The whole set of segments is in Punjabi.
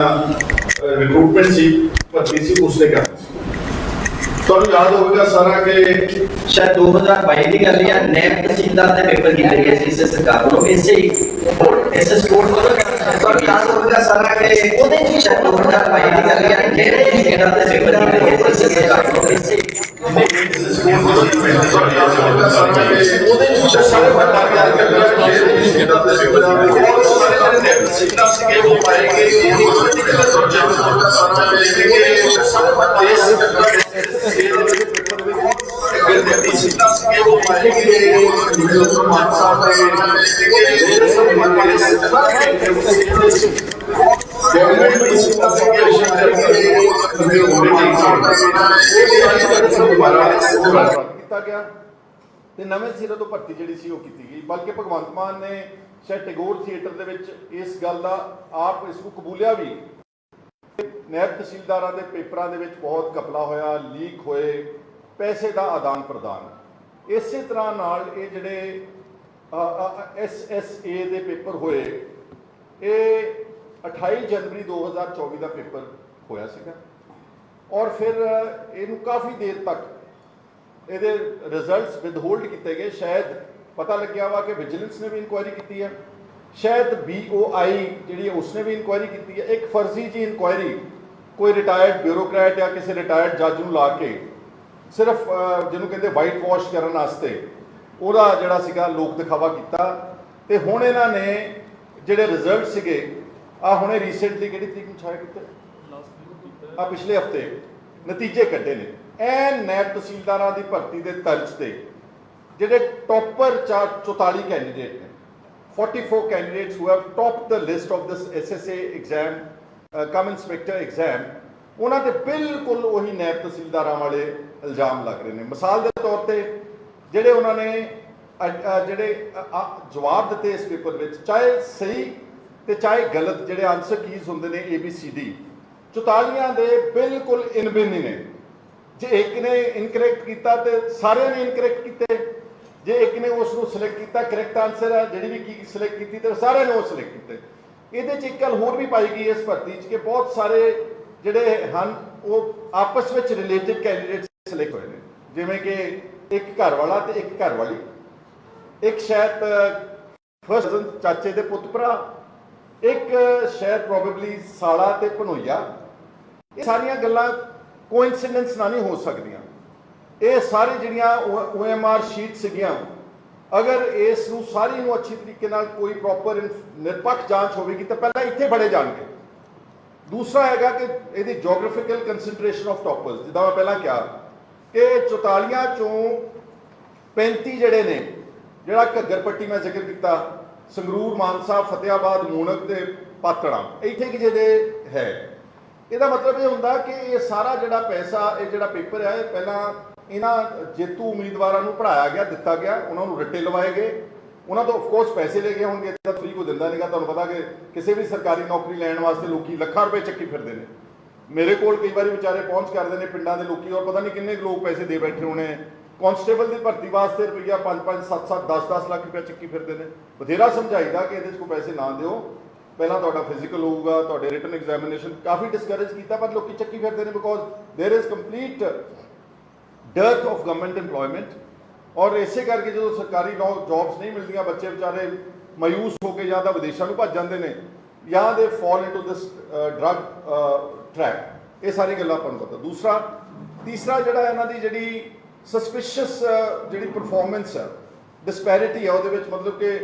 ਰਿਕਰੂਟਮੈਂਟ ਸੀ ਭਰਤੀ ਸੀ ਉਸਨੇ ਕਰਨਾ ਸੀ। ਤੁਹਾਨੂੰ ਯਾਦ ਹੋਵੇਗਾ ਸਾਰਾ ਕਿ ਸ਼ਾਇਦ 2022 ਦੀ ਗੱਲ ਹੈ ਨੈਬ ਤਹਿਸੀਲਦਾਰ ਦੇ ਪੇਪਰ ਕੀਤੇ ਗਏ ਸੀ, ਇਸੇ ਸਰਕਾਰ ਵੱਲੋਂ। ਇਸੇ ਐਸਐਸ ਕੋਡ ਕੋਲ ਪਰ ਕਾਸ ਹੋਗਾ ਸਾਰਾ ਕਿ ਉਹਦੇ ਕੀ ਸ਼ਾਇਦ 2022 ਦੀ ਗੱਲ ਹੈ ਨੈਬ ਤਹਿਸੀਲਦਾਰ ਦੇ ਪੇਪਰ ਕੀਤੇ ਗਏ ਸੀ ਇਸੇ ਸਰਕਾਰ ਵੱਲੋਂ ਇਸੇ ਉਹਦੇ ਵਿੱਚ ਸਾਰੇ ਵੱਡਾ ਪਿਆਰ ਕਰਦਾ ਹੈ ਜਿਹੜੇ ਜਿਹੜਾ ਤੇ ਸਿੱਖਦਾ ਹੈ ਬਹੁਤ ਸਾਰੇ ਨੇ ਸਿੱਖਣਾ ਸਿੱਖੇ ਹੋ ਪਾਏਗੇ ਇਹ ਜਿਹੜਾ ਸੋਚਿਆ ਹੋਗਾ ਸਾਰਾ ਇਹ ਸਾਰੇ ਵੱਡਾ ਫਿਰ ਦੇ ਸਿੱਖਣਾ ਸਿੱਖੇ ਹੋ ਪਾਏਗੇ ਜੋ ਮਾਨ ਸਾਹਿਬ ਨੇ ਇਹ ਸਾਰੇ ਵੱਡਾ ਗਵਰਨਮੈਂਟ ਦੀ ਕੀਤਾ ਗਿਆ ਤੇ ਨਵੇਂ ਸਿਰੇ ਤੋਂ ਭਰਤੀ ਜਿਹੜੀ ਸੀ ਉਹ ਕੀਤੀ ਗਈ। ਬਲਕਿ ਭਗਵੰਤ ਮਾਨ ਨੇ ਸ਼ਾਇਦ ਟੈਗੋਰ ਥੀਏਟਰ ਦੇ ਵਿੱਚ ਇਸ ਗੱਲ ਦਾ ਆਪ ਇਸ ਨੂੰ ਕਬੂਲਿਆ ਵੀ। ਨੈਬ ਤਹਿਸੀਲਦਾਰਾਂ ਦੇ ਪੇਪਰਾਂ ਦੇ ਵਿੱਚ ਬਹੁਤ ਕਪਲਾ ਹੋਇਆ, ਲੀਕ ਹੋਏ। ਪੈਸੇ ਦਾ ਆਦਾਨ ਪ੍ਰਦਾਨ। ਇਸੇ ਤਰ੍ਹਾਂ ਨਾਲ ਇਹ ਜਿਹੜੇ ਐਸਐਸਏ ਦੇ ਪੇਪਰ ਹੋਏ, ਇਹ 28 ਜਨਵਰੀ 2024 ਦਾ ਪੇਪਰ ਹੋਇਆ ਸੀਗਾ। ਔਰ ਫਿਰ ਇਹਨੂੰ ਕਾਫੀ ਦੇਰ ਤੱਕ ਇਹਦੇ ਰਿਜ਼ਲਟਸ ਵਿਦਹੋਲਡ ਕੀਤੇ ਗਏ। ਸ਼ਾਇਦ ਪਤਾ ਲੱਗਿਆ ਵਾ ਕਿ ਵਿਜੀਲੈਂਸ ਨੇ ਵੀ ਇਨਕੁਆਇਰੀ ਕੀਤੀ ਹੈ। ਸ਼ਾਇਦ ਬੀਓਆਈ ਜਿਹੜੀ ਹੈ ਉਸਨੇ ਵੀ ਇਨਕੁਆਇਰੀ ਕੀਤੀ ਹੈ। ਇੱਕ ਫਰਜ਼ੀ ਜੀ ਇਨਕੁਆਇਰੀ ਕੋਈ ਰਿਟਾਇਰਡ ਬਿਊਰੋਕਰੈਟ ਜਾਂ ਕਿਸੇ ਰਿਟਾਇਰਡ ਜੱਜ ਨੂੰ ਲਾ ਕੇ ਸਿਰਫ ਜਿਹਨੂੰ ਕਹਿੰਦੇ ਵਾਈਟ ਵਾਸ਼ ਕਰਨ ਵਾਸਤੇ ਉਹਦਾ ਜਿਹੜਾ ਸੀਗਾ ਲੋਕ ਦਿਖਾਵਾ ਕੀਤਾ ਤੇ ਹੁਣ ਇਹਨਾਂ ਨੇ ਜਿਹੜੇ ਰਿਜ਼ਲਟ ਸੀਗੇ ਆ ਹੁਣੇ ਰੀਸੈਂਟਲੀ ਕਿਹੜੀ ਤਰੀਕ ਨੂੰ ਛਾਇਆ ਕੀਤਾ? ਆ ਪਿਛਲੇ ਹਫ਼ਤੇ ਨਤੀਜੇ ਕੱਢੇ ਨੇ। ਐਨ ਨੈਬ ਤਹਿਸੀਲਦਾਰਾਂ ਦੀ ਭਰਤੀ ਦੇ ਤਰਜ਼ ਤੇ ਜਿਹੜੇ ਟੌਪਰ 44 ਕੈਂਡੀਡੇਟ ਨੇ 44 candidates who have topped the list of this SSA exam uh, come inspector exam ਉਹਨਾਂ ਤੇ ਬਿਲਕੁਲ ਉਹੀ ਨੈਬ ਤਹਿਸੀਲਦਾਰਾਂ ਵਾਲੇ ਇਲਜ਼ਾਮ ਲੱਗ ਰਹੇ ਨੇ। ਮਿਸਾਲ ਦੇ ਤੌਰ ਤੇ ਜਿਹੜੇ ਉਹਨਾਂ ਨੇ ਜਿਹੜੇ ਜਵਾਬ ਦਿੱਤੇ ਇਸ ਪੇਪਰ ਵਿੱਚ, ਚਾਹੇ ਸਹੀ ਤੇ ਚਾਹੇ ਗਲਤ, ਜਿਹੜੇ ਆਨਸਰ ਕੀਜ਼ ਹੁੰਦੇ ਨੇ ਏ ਬੀ ਸੀ ਡੀ 44 ਦੇ ਬਿਲਕੁਲ ਇਨਬਿਨ ਨੇ। ਜੇ ਇੱਕ ਨੇ ਇਨਕਰੈਕਟ ਕੀਤਾ ਤੇ ਸਾਰਿਆਂ ਨੇ ਇਨਕਰੈਕਟ ਕੀਤੇ। ਜੇ ਇੱਕ ਨੇ ਉਸ ਨੂੰ ਸਿਲੈਕਟ ਕੀਤਾ ਕਰੈਕਟ ਆਨਸਰ ਹੈ, ਜਿਹੜੀ ਵੀ ਕੀ ਸਿਲੈਕਟ ਕੀਤੀ ਤੇ ਸਾਰਿਆਂ ਨੇ ਉਹ ਸਿਲੈਕਟ ਕੀਤੇ। ਇਹਦੇ ਚ ਇੱਕ ਗੱਲ ਹੋਰ ਵੀ ਪਾਈ ਗਈ ਇਸ ਭਰਤੀ ਚ ਕਿ ਬਹੁਤ ਸਾਰੇ ਜਿਹੜੇ ਹਨ, ਉਹ ਆਪਸ ਵਿੱਚ ਰਿਲੇਟਡ ਕੈਂਡੀਡੇਟਸ ਸਿਲੈਕਟ ਹੋਏ ਨੇ। ਜਿਵੇਂ ਕਿ ਇੱਕ ਘਰ ਵਾਲਾ ਤੇ ਇੱਕ ਘਰ ਵਾਲੀ ਇੱਕ ਸ਼ਾਇਦ ਫਸਟ ਚਾਚੇ ਦੇ ਪੁੱਤ ਭਰਾ, ਇੱਕ ਸ਼ਾਇਦ ਪ੍ਰੋਬੇਬਲੀ ਸਾਲਾ ਤੇ ਭਨੋਈਆ ਇਹ ਸਾਰੀਆਂ ਗੱਲਾਂ ਕੋਇਨਸੀਡੈਂਸ ਨਾਲ ਨਹੀਂ ਹੋ ਸਕਦੀਆਂ। ਇਹ ਸਾਰੇ ਜਿਹੜੀਆਂ OMR ਸ਼ੀਟ ਸੀਗੀਆਂ, ਅਗਰ ਇਸ ਨੂੰ ਸਾਰੀ ਨੂੰ ਅੱਛੀ ਤਰੀਕੇ ਨਾਲ ਕੋਈ ਪ੍ਰੋਪਰ ਨਿਰਪੱਖ ਜਾਂਚ ਹੋਵੇਗੀ, ਤਾਂ ਪਹਿਲਾਂ ਇੱਥੇ ਬੜੇ ਜਾਣਗੇ। ਦੂਸਰਾ ਹੈਗਾ ਕਿ ਇਹਦੀ ਜੀਓਗ੍ਰਾਫੀਕਲ ਕਨਸੈਂਟ੍ਰੇਸ਼ਨ ਆਫ ਟੌਪਰਸ ਜਿੱਦਾਂ ਮੈਂ ਪਹਿਲਾਂ ਕਿਹਾ ਇਹ 44 ਚੋਂ 35 ਜਿਹੜੇ ਨੇ, ਜਿਹੜਾ ਘੱਗਰ ਪੱਟੀ ਮੈਂ ਜ਼ਿਕਰ ਕੀਤਾ, ਸੰਗਰੂਰ, ਮਾਨਸਾ ਫਤਿਆਬਾਦ ਮੂਣਕ ਤੇ ਪਾਤੜਾ, ਇੱਥੇ ਕਿ ਜਿਹਦੇ ਹੈ। ਇਹਦਾ ਮਤਲਬ ਇਹ ਹੁੰਦਾ ਕਿ ਇਹ ਸਾਰਾ ਜਿਹੜਾ ਪੈਸਾ, ਇਹ ਜਿਹੜਾ ਪੇਪਰ ਹੈ ਇਹ ਪਹਿਲਾਂ ਇਹਨਾਂ ਜੇਤੂ ਉਮੀਦਵਾਰਾਂ ਨੂੰ ਪੜਾਇਆ ਗਿਆ, ਦਿੱਤਾ ਗਿਆ, ਉਹਨਾਂ ਨੂੰ ਰੱਟੇ ਲਵਾਏ ਗਏ। ਉਹਨਾਂ ਤੋਂ ਆਫਕੋਰਸ ਪੈਸੇ ਲੈ ਗਏ ਹੋਣਗੇ ਤਾਂ ਫ੍ਰੀ ਕੋ ਦਿੰਦਾ ਨਹੀਂਗਾ ਤੁਹਾਨੂੰ ਪਤਾ ਕਿ ਕਿਸੇ ਵੀ ਸਰਕਾਰੀ ਨੌਕਰੀ ਲੈਣ ਵਾਸਤੇ ਲੋਕੀ ਲੱਖਾਂ ਰੁਪਏ ਚੱਕੀ ਫਿਰਦੇ ਨੇ। ਮੇਰੇ ਕੋਲ ਕਈ ਵਾਰੀ ਵਿਚਾਰੇ ਪਹੁੰਚ ਕਰਦੇ ਨੇ ਪਿੰਡਾਂ ਦੇ ਲੋਕੀ ਔਰ ਪਤਾ ਨਹੀਂ ਕਿੰਨੇ ਕੁ ਲੋਕ ਪੈਸੇ ਦੇ ਬੈਠੇ ਹੋਣੇ ਕਾਂਸਟੇਬਲ ਦੀ ਭਰਤੀ ਵਾਸਤੇ ਰੁਪਈਆ 5 5 7 7 10 10 ਲੱਖ ਰੁਪਏ ਚੱਕੀ ਫਿਰਦੇ ਨੇ ਬਥੇਰਾ ਸਮਝਾਈਦਾ ਕਿ ਇਹਦੇ 'ਚ ਕੋਈ ਪੈਸੇ ਨਾ ਦਿਓ ਪਹਿਲਾਂ ਤੁਹਾਡਾ ਫਿਜ਼ੀਕਲ ਹੋਊਗਾ ਤੁਹਾਡੇ ਰਿਟਨ ਐਗਜ਼ਾਮੀਨੇਸ਼ਨ ਕਾਫੀ ਡਿਸਕਰੇਜ ਕੀਤਾ ਪਰ ਲੋਕੀ ਚੱਕੀ ਫਿਰਦੇ ਨੇ because there is complete dearth of government EMPLOYMENT ਔਰ ਇਸੇ ਕਰਕੇ ਜਦੋਂ ਸਰਕਾਰੀ ਜੌਬਸ ਨਹੀਂ ਮਿਲਦੀਆਂ ਬੱਚੇ ਵਿਚਾਰੇ ਮਾਯੂਸ ਹੋ ਕੇ ਜਾਂ ਤਾਂ ਵਿਦੇਸ਼ਾਂ ਨੂੰ ਭੱਜ ਜਾਂਦੇ ਨੇ ਜਾਂ ਦੇ fall into this drug track ਇਹ ਸਾਰੀ ਗੱਲਾਂ ਆਪਾਂ ਨੂੰ ਪਤਾ। ਦੂਸਰਾ, ਤੀਸਰਾ ਜਿਹੜਾ ਇਹਨਾਂ ਦੀ ਜਿਹੜੀ ਸਸਪੀਸ਼ੀਅਸ ਜਿਹੜੀ ਪਰਫਾਰਮੈਂਸ ਹੈ ਡਿਸਪੈਰਿਟੀ ਹੈ, ਉਹਦੇ ਵਿੱਚ ਮਤਲਬ ਕਿ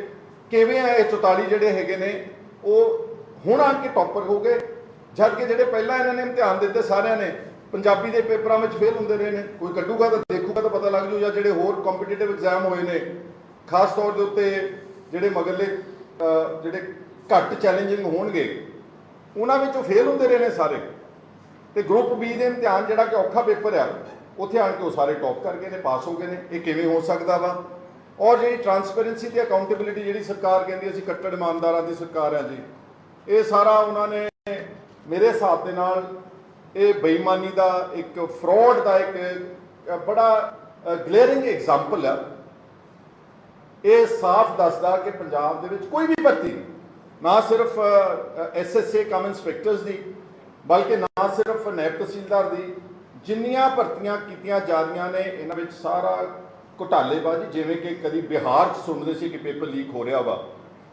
ਕਿਵੇਂ ਆ ਇਹ 44 ਜਿਹੜੇ ਹੈਗੇ ਨੇ, ਉਹ ਹੁਣ ਆ ਕੇ ਟੌਪਰ ਹੋ ਗਏ, ਜਦ ਕਿ ਜਿਹੜੇ ਪਹਿਲਾਂ ਇਹਨਾਂ ਨੇ ਇਮਤਿਹਾਨ ਦਿੱਤੇ ਸਾਰਿਆਂ ਨੇ, ਪੰਜਾਬੀ ਦੇ ਪੇਪਰਾਂ ਵਿੱਚ ਫੇਲ ਹੁੰਦੇ ਰਹੇ ਨੇ। ਕੋਈ ਕੱਢੂਗਾ ਤਾਂ ਦੇਖੂਗਾ ਤਾਂ ਪਤਾ ਲੱਗ ਜੂ, ਜਾਂ ਜਿਹੜੇ ਹੋਰ ਕੰਪੀਟੀਟਿਵ ਐਗਜ਼ਾਮ ਹੋਏ ਨੇ, ਖਾਸ ਤੌਰ ਦੇ ਉੱਤੇ ਜਿਹੜੇ ਮਗਰਲੇ ਜਿਹੜੇ ਘੱਟ ਚੈਲੰਜਿੰਗ ਹੋਣਗੇ, ਉਹਨਾਂ ਵਿੱਚੋਂ ਫੇਲ ਹੁੰਦੇ ਰਹੇ ਨੇ ਸਾਰੇ। ਤੇ ਗਰੁੱਪ ਬੀ ਦੇ ਇਮਤਿਹਾਨ ਜਿਹੜਾ ਕਿ ਔਖਾ ਪੇਪਰ ਆ, ਉੱਥੇ ਆਣ ਕੇ ਉਹ ਸਾਰੇ ਟੌਪ ਕਰ ਗਏ ਨੇ ਪਾਸ ਹੋ ਗਏ ਨੇ, ਇਹ ਕਿਵੇਂ ਹੋ ਸਕਦਾ ਵਾ? ਔਰ ਜਿਹੜੀ ਟਰਾਂਸਪੇਰੈਂਸੀ ਤੇ ਅਕਾਊਂਟੇਬਿਲਿਟੀ ਜਿਹੜੀ ਸਰਕਾਰ ਕਹਿੰਦੀ, ਅਸੀਂ ਕੱਟੜ ਇਮਾਨਦਾਰਾਂ ਦੀ ਸਰਕਾਰ ਆ ਜੀ, ਇਹ ਸਾਰਾ ਉਹਨਾਂ ਨੇ ਮੇਰੇ ਹਿਸਾਬ ਦੇ ਨਾਲ ਇਹ ਬੇਈਮਾਨੀ ਦਾ ਇੱਕ ਫਰਾਡ ਦਾ ਇੱਕ ਬੜਾ ਗਲੇਰਿੰਗ ਐਗਜ਼ਾਮਪਲ ਆ। ਇਹ ਸਾਫ਼ ਦੱਸਦਾ ਕਿ ਪੰਜਾਬ ਦੇ ਵਿੱਚ ਕੋਈ ਵੀ ਭਰਤੀ, ਨਾ ਸਿਰਫ ਐਸਐਸਏ ਕਮ ਇੰਸਪੈਕਟਰਸ ਦੀ ਬਲਕਿ ਨਾ ਸਿਰਫ ਨਾਇਬ ਤਹਿਸੀਲਦਾਰ ਦੀ ਜਿੰਨੀਆਂ ਭਰਤੀਆਂ ਕੀਤੀਆਂ ਜਾ ਰਹੀਆਂ ਨੇ, ਇਹਨਾਂ ਵਿੱਚ ਸਾਰਾ ਘੁਟਾਲੇਬਾਜ਼ੀ, ਜਿਵੇਂ ਕਿ ਕਦੀ ਬਿਹਾਰ 'ਚ ਸੁਣਦੇ ਸੀ ਕਿ ਪੇਪਰ ਲੀਕ ਹੋ ਰਿਹਾ ਵਾ,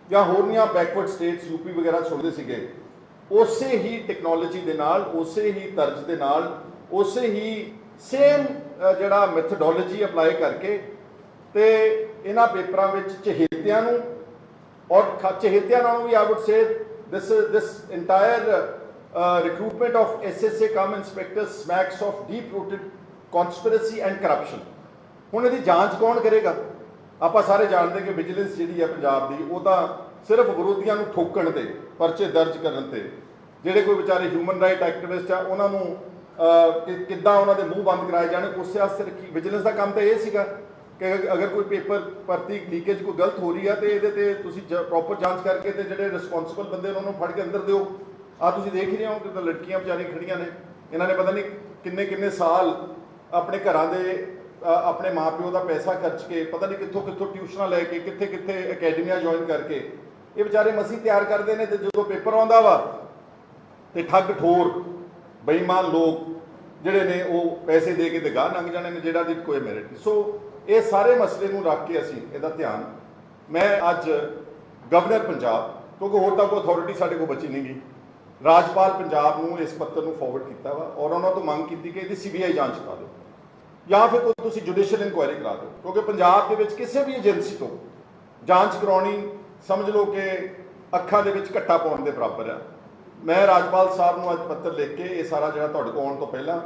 ਜਾਂ ਹੋਰਨੀਆਂ ਬੈਕਵਰਡ ਸਟੇਟਸ ਯੂਪੀ ਵਗੈਰਾ ਸੁਣਦੇ ਸੀਗੇ, ਉਸੇ ਹੀ ਟੈਕਨੋਲੋਜੀ ਦੇ ਨਾਲ, ਉਸੇ ਹੀ ਤਰਜ਼ ਦੇ ਨਾਲ, ਉਸੇ ਹੀ ਸੇਮ ਜਿਹੜਾ ਮੈਥਡੋਲੋਜੀ ਅਪਲਾਈ ਕਰਕੇ ਤੇ ਇਹਨਾਂ ਪੇਪਰਾਂ ਵਿੱਚ ਚਹੇਤਿਆਂ ਨੂੰ ਔਰ ਖ- ਚਹੇਤਿਆਂ ਨਾਲੋਂ ਵੀ I say this this entire recruitment of SSA cum inspector smacks of deep rooted conspiracy and corruption ਹੁਣ ਇਹਦੀ ਜਾਂਚ ਕੌਣ ਕਰੇਗਾ? ਆਪਾਂ ਸਾਰੇ ਜਾਣਦੇ ਕਿ ਵਿਜੀਲੈਂਸ ਜਿਹੜੀ ਹੈ ਪੰਜਾਬ ਦੀ, ਉਹ ਤਾਂ ਸਿਰਫ ਵਿਰੋਧੀਆਂ ਨੂੰ ਠੋਕਣ ਤੇ, ਪਰਚੇ ਦਰਜ ਕਰਨ ਤੇ। ਜਿਹੜੇ ਕੋਈ ਵਿਚਾਰੇ ਹਿਊਮਨ ਰਾਈਟ ਐਕਟਿਵਿਸਟ ਆ, ਉਹਨਾਂ ਨੂੰ ਕਿੱਦਾਂ ਉਹਨਾਂ ਦੇ ਮੂੰਹ ਬੰਦ ਕਰਾਏ ਜਾਣ, ਉਸੇ ਵਾਸਤੇ ਰੱਖੀ। ਵਿਜੀਲੈਂਸ ਦਾ ਕੰਮ ਤਾਂ ਇਹ ਸੀਗਾ ਕਿ ਅਗਰ ਕੋਈ ਪੇਪਰ ਭਰਤੀ ਲੀਕੇਜ ਕੋਈ ਗਲਤ ਹੋ ਰਹੀ ਆ, ਤੇ ਇਹਦੇ ਤੇ ਤੁਸੀਂ ਪ੍ਰੋਪਰ ਜਾਂਚ ਕਰਕੇ ਤੇ ਜਿਹੜੇ ਰਿਸਪੌਂਸਿਬਲ ਬੰਦੇ ਉਹਨਾਂ ਨੂੰ ਫੜ ਕੇ ਅੰਦਰ ਦਿਓ। ਆ ਤੁਸੀਂ ਦੇਖ ਹੀ ਰਹੇ ਹੋ ਕਿ ਤਾਂ ਲੜਕੀਆਂ ਵਿਚਾਰੀਆਂ ਖੜੀਆਂ ਨੇ। ਇਹਨਾਂ ਨੇ ਪਤਾ ਨਹੀਂ ਕਿੰਨੇ ਕਿੰਨੇ ਸਾਲ ਆਪਣੇ ਘਰਾਂ ਦੇ ਅ, ਆਪਣੇ ਮਾਪਿਓ ਦਾ ਪੈਸਾ ਖਰਚ ਕੇ ਪਤਾ ਨਹੀਂ ਕਿੱਥੋਂ ਕਿੱਥੋਂ ਟਿਊਸ਼ਨਾਂ ਲੈ ਕੇ ਕਿੱਥੇ ਕਿੱਥੇ ਅਕੈਡਮੀਆਂ ਜੁਆਇਨ ਕਰਕੇ। ਇਹ ਵਿਚਾਰੇ ਮਸੀਂ ਤਿਆਰ ਕਰਦੇ ਨੇ ਤੇ ਜਦੋਂ ਪੇਪਰ ਆਉਂਦਾ ਵਾ ਤੇ ਠੱਗ ਠੋਰ ਬੇਈਮਾਨ ਲੋਕ ਜਿਹੜੇ ਨੇ ਉਹ ਪੈਸੇ ਦੇ ਕੇ ਤੇ ਗਾਹ ਲੰਘ ਜਾਣੇ ਨੇ ਜਿਹੜਾ ਦੀ ਕੋਈ ਮੈਰਿਟ ਨਹੀਂ। ਸੋ ਇਹ ਸਾਰੇ ਮਸਲੇ ਨੂੰ ਰੱਖ ਕੇ ਅਸੀਂ ਇਹਦਾ ਧਿਆਨ। ਮੈਂ ਅੱਜ ਗਵਰਨਰ ਪੰਜਾਬ ਕਿਉਂਕਿ ਹੋਰ ਤਾਂ ਕੋਈ ਅਥਾਰਟੀ ਸਾਡੇ ਕੋਲ ਬਚੀ ਨਹੀਂ ਗਈ ਰਾਜਪਾਲ ਪੰਜਾਬ ਨੂੰ ਇਸ ਪੱਤਰ ਨੂੰ ਫਾਰਵਰਡ ਕੀਤਾ ਵਾ ਔਰ ਉਹਨਾਂ ਤੋਂ ਮੰਗ ਕੀਤੀ ਕਿ ਇਹਦੀ ਸੀਬੀਆਈ ਜਾਂਚ ਕਰਾ ਦਿਓ। ਜਾਂ ਫਿਰ ਕੋਈ ਤੁਸੀਂ ਜੁਡੀਸ਼ੀਅਲ ਇਨਕੁਆਇਰੀ ਕਰਾ ਦਿਓ, ਕਿਉਂਕਿ ਪੰਜਾਬ ਦੇ ਵਿੱਚ ਕਿਸੇ ਵੀ ਏਜੰਸੀ ਤੋਂ ਜਾਂਚ ਕਰਾਉਣੀ ਸਮਝ ਲਓ ਕਿ ਅੱਖਾਂ ਦੇ ਵਿੱਚ ਘੱਟਾ ਪਾਉਣ ਦੇ ਬਰਾਬਰ ਆ। ਮੈਂ ਰਾਜਪਾਲ ਸਾਹਿਬ ਨੂੰ ਅੱਜ ਪੱਤਰ ਲਿਖ ਕੇ ਇਹ ਸਾਰਾ ਜਿਹੜਾ ਤੁਹਾਡੇ ਕੋਲ ਆਉਣ ਤੋਂ ਪਹਿਲਾਂ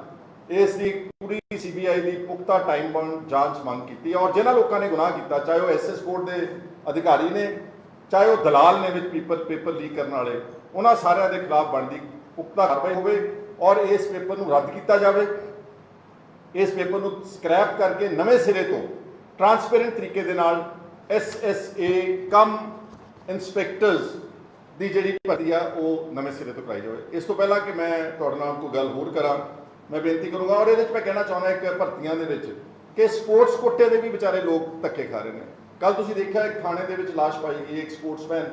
ਇਸ ਦੀ ਪੂਰੀ ਸੀਬੀਆਈ ਦੀ ਪੁਖਤਾ ਟਾਈਮ ਬਾਉਂਡ ਜਾਂਚ ਮੰਗ ਕੀਤੀ ਔਰ ਜਿਹਨਾਂ ਲੋਕਾਂ ਨੇ ਗੁਨਾਹ ਕੀਤਾ, ਚਾਹੇ ਉਹ ਐਸਐਸ ਕੋਰਟ ਦੇ ਅਧਿਕਾਰੀ ਨੇ, ਚਾਹੇ ਉਹ ਦਲਾਲ ਨੇ ਵਿੱਚ ਪੇਪਰ ਪੇਪਰ ਲੀਕ ਕਰਨ ਵਾਲੇ ਉਹਨਾਂ ਸਾਰਿਆਂ ਦੇ ਖਿਲਾਫ ਬਣਦੀ ਪੁਖਤਾ ਕਾਰਵਾਈ ਹੋਵੇ ਔਰ ਇਸ ਪੇਪਰ ਨੂੰ ਰੱਦ ਕੀਤਾ ਜਾਵੇ। ਇਸ ਪੇਪਰ ਨੂੰ ਸਕ੍ਰੈਪ ਕਰਕੇ ਨਵੇਂ ਸਿਰੇ ਤੋਂ ਟਰਾਂਸਪੇਰੈਂਟ ਤਰੀਕੇ ਦੇ ਨਾਲ ਐਸਐਸਏ ਕਮ ਇਨਸਪੈਕਟਰਸ ਦੀ ਜਿਹੜੀ ਭਰਤੀ ਆ, ਉਹ ਨਵੇਂ ਸਿਰੇ ਤੋਂ ਕਰਾਈ ਜਾਵੇ। ਇਸ ਤੋਂ ਪਹਿਲਾਂ ਕਿ ਮੈਂ ਤੁਹਾਡੇ ਨਾਲ ਕੋਈ ਗੱਲ ਹੋਰ ਕਰਾਂ, ਮੈਂ ਬੇਨਤੀ ਕਰੂੰਗਾ ਔਰ ਇਹਦੇ ਵਿੱਚ ਮੈਂ ਕਹਿਣਾ ਚਾਹੁੰਦਾ ਇੱਕ ਭਰਤੀਆਂ ਦੇ ਵਿੱਚ ਕਿ ਸਪੋਰਟਸ ਕੋਟੇ ਦੇ ਵੀ ਵਿਚਾਰੇ ਲੋਕ ਧੱਕੇ ਖਾ ਰਹੇ ਨੇ। ਕੱਲ ਤੁਸੀਂ ਦੇਖਿਆ ਇੱਕ ਥਾਣੇ ਦੇ ਵਿੱਚ ਲਾਸ਼ ਪਾਈ ਗਈ ਇੱਕ ਸਪੋਰਟਸਮੈਨ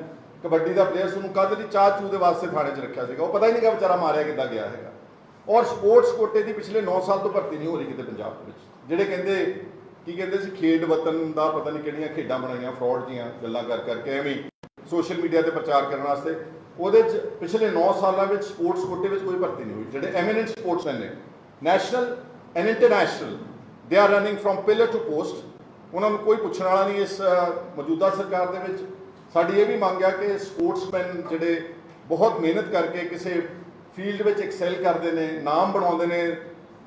ਕਬੱਡੀ ਦਾ ਪਲੇਅਰ ਉਹਨੂੰ ਕਦ ਦੀ ਚਾਹ ਚੂ ਦੇ ਵਾਸਤੇ ਥਾਣੇ 'ਚ ਰੱਖਿਆ ਸੀਗਾ। ਉਹ ਪਤਾ ਹੀ ਨਹੀਂ ਕਿ ਵਿਚਾਰਾ ਮਾਰਿਆ ਕਿੱਦਾਂ ਗਿਆ ਹੈਗਾ। ਔਰ ਸਪੋਰਟਸ ਕੋਟੇ ਦੀ ਪਿਛਲੇ 9 ਸਾਲ ਤੋਂ ਭਰਤੀ ਨਹੀਂ ਹੋ ਰਹੀ ਕਿਤੇ ਪੰਜਾਬ ਦੇ ਵਿੱਚ। ਜਿਹੜੇ ਕਹਿੰਦੇ, ਕੀ ਕਹਿੰਦੇ ਸੀ, ਖੇਡ ਵਤਨ ਦਾ ਪਤਾ ਨਹੀਂ ਕਿਹੜੀਆਂ ਖੇਡਾਂ ਬਣਾਈਆਂ ਫਰਾਡ ਦੀਆਂ ਗੱਲਾਂ ਕਰ ਕਰਕੇ ਐਵੇਂ ਸੋਸ਼ਲ ਮੀਡੀਆ ਤੇ ਪ੍ਰਚਾਰ ਕਰਨ ਵਾਸਤੇ। ਉਹਦੇ 'ਚ ਪਿਛਲੇ 9 ਸਾਲਾਂ ਵਿੱਚ ਸਪੋਰਟਸ ਕੋਟੇ ਵਿੱਚ ਕੋਈ ਭਰਤੀ ਨਹੀਂ ਹੋਈ। ਜਿਹੜੇ ਐਮੀਨੈਂਟ ਸਪੋਰਟਸਮੈਨ ਨੇ ਨੈਸ਼ਨਲ ਐਂਡ ਇੰਟਰਨੈਸ਼ਨਲ ਦੇ are running from pillar to post ਉਹਨਾਂ ਨੂੰ ਕੋਈ ਪੁੱਛਣ ਵਾਲਾ ਨਹੀਂ ਇਸ ਮੌਜੂਦਾ ਸਰਕਾਰ ਦੇ ਵਿੱਚ। ਸਾਡੀ ਇਹ ਵੀ ਮੰਗ ਆ ਕਿ ਸਪੋਰਟਸਮੈਨ ਜਿਹੜੇ ਬਹੁਤ ਮਿਹਨਤ ਕਰਕੇ ਕਿਸੇ ਫੀਲਡ ਵਿੱਚ ਐਕਸੈਲ ਕਰਦੇ ਨੇ, ਨਾਮ ਬਣਾਉਂਦੇ ਨੇ,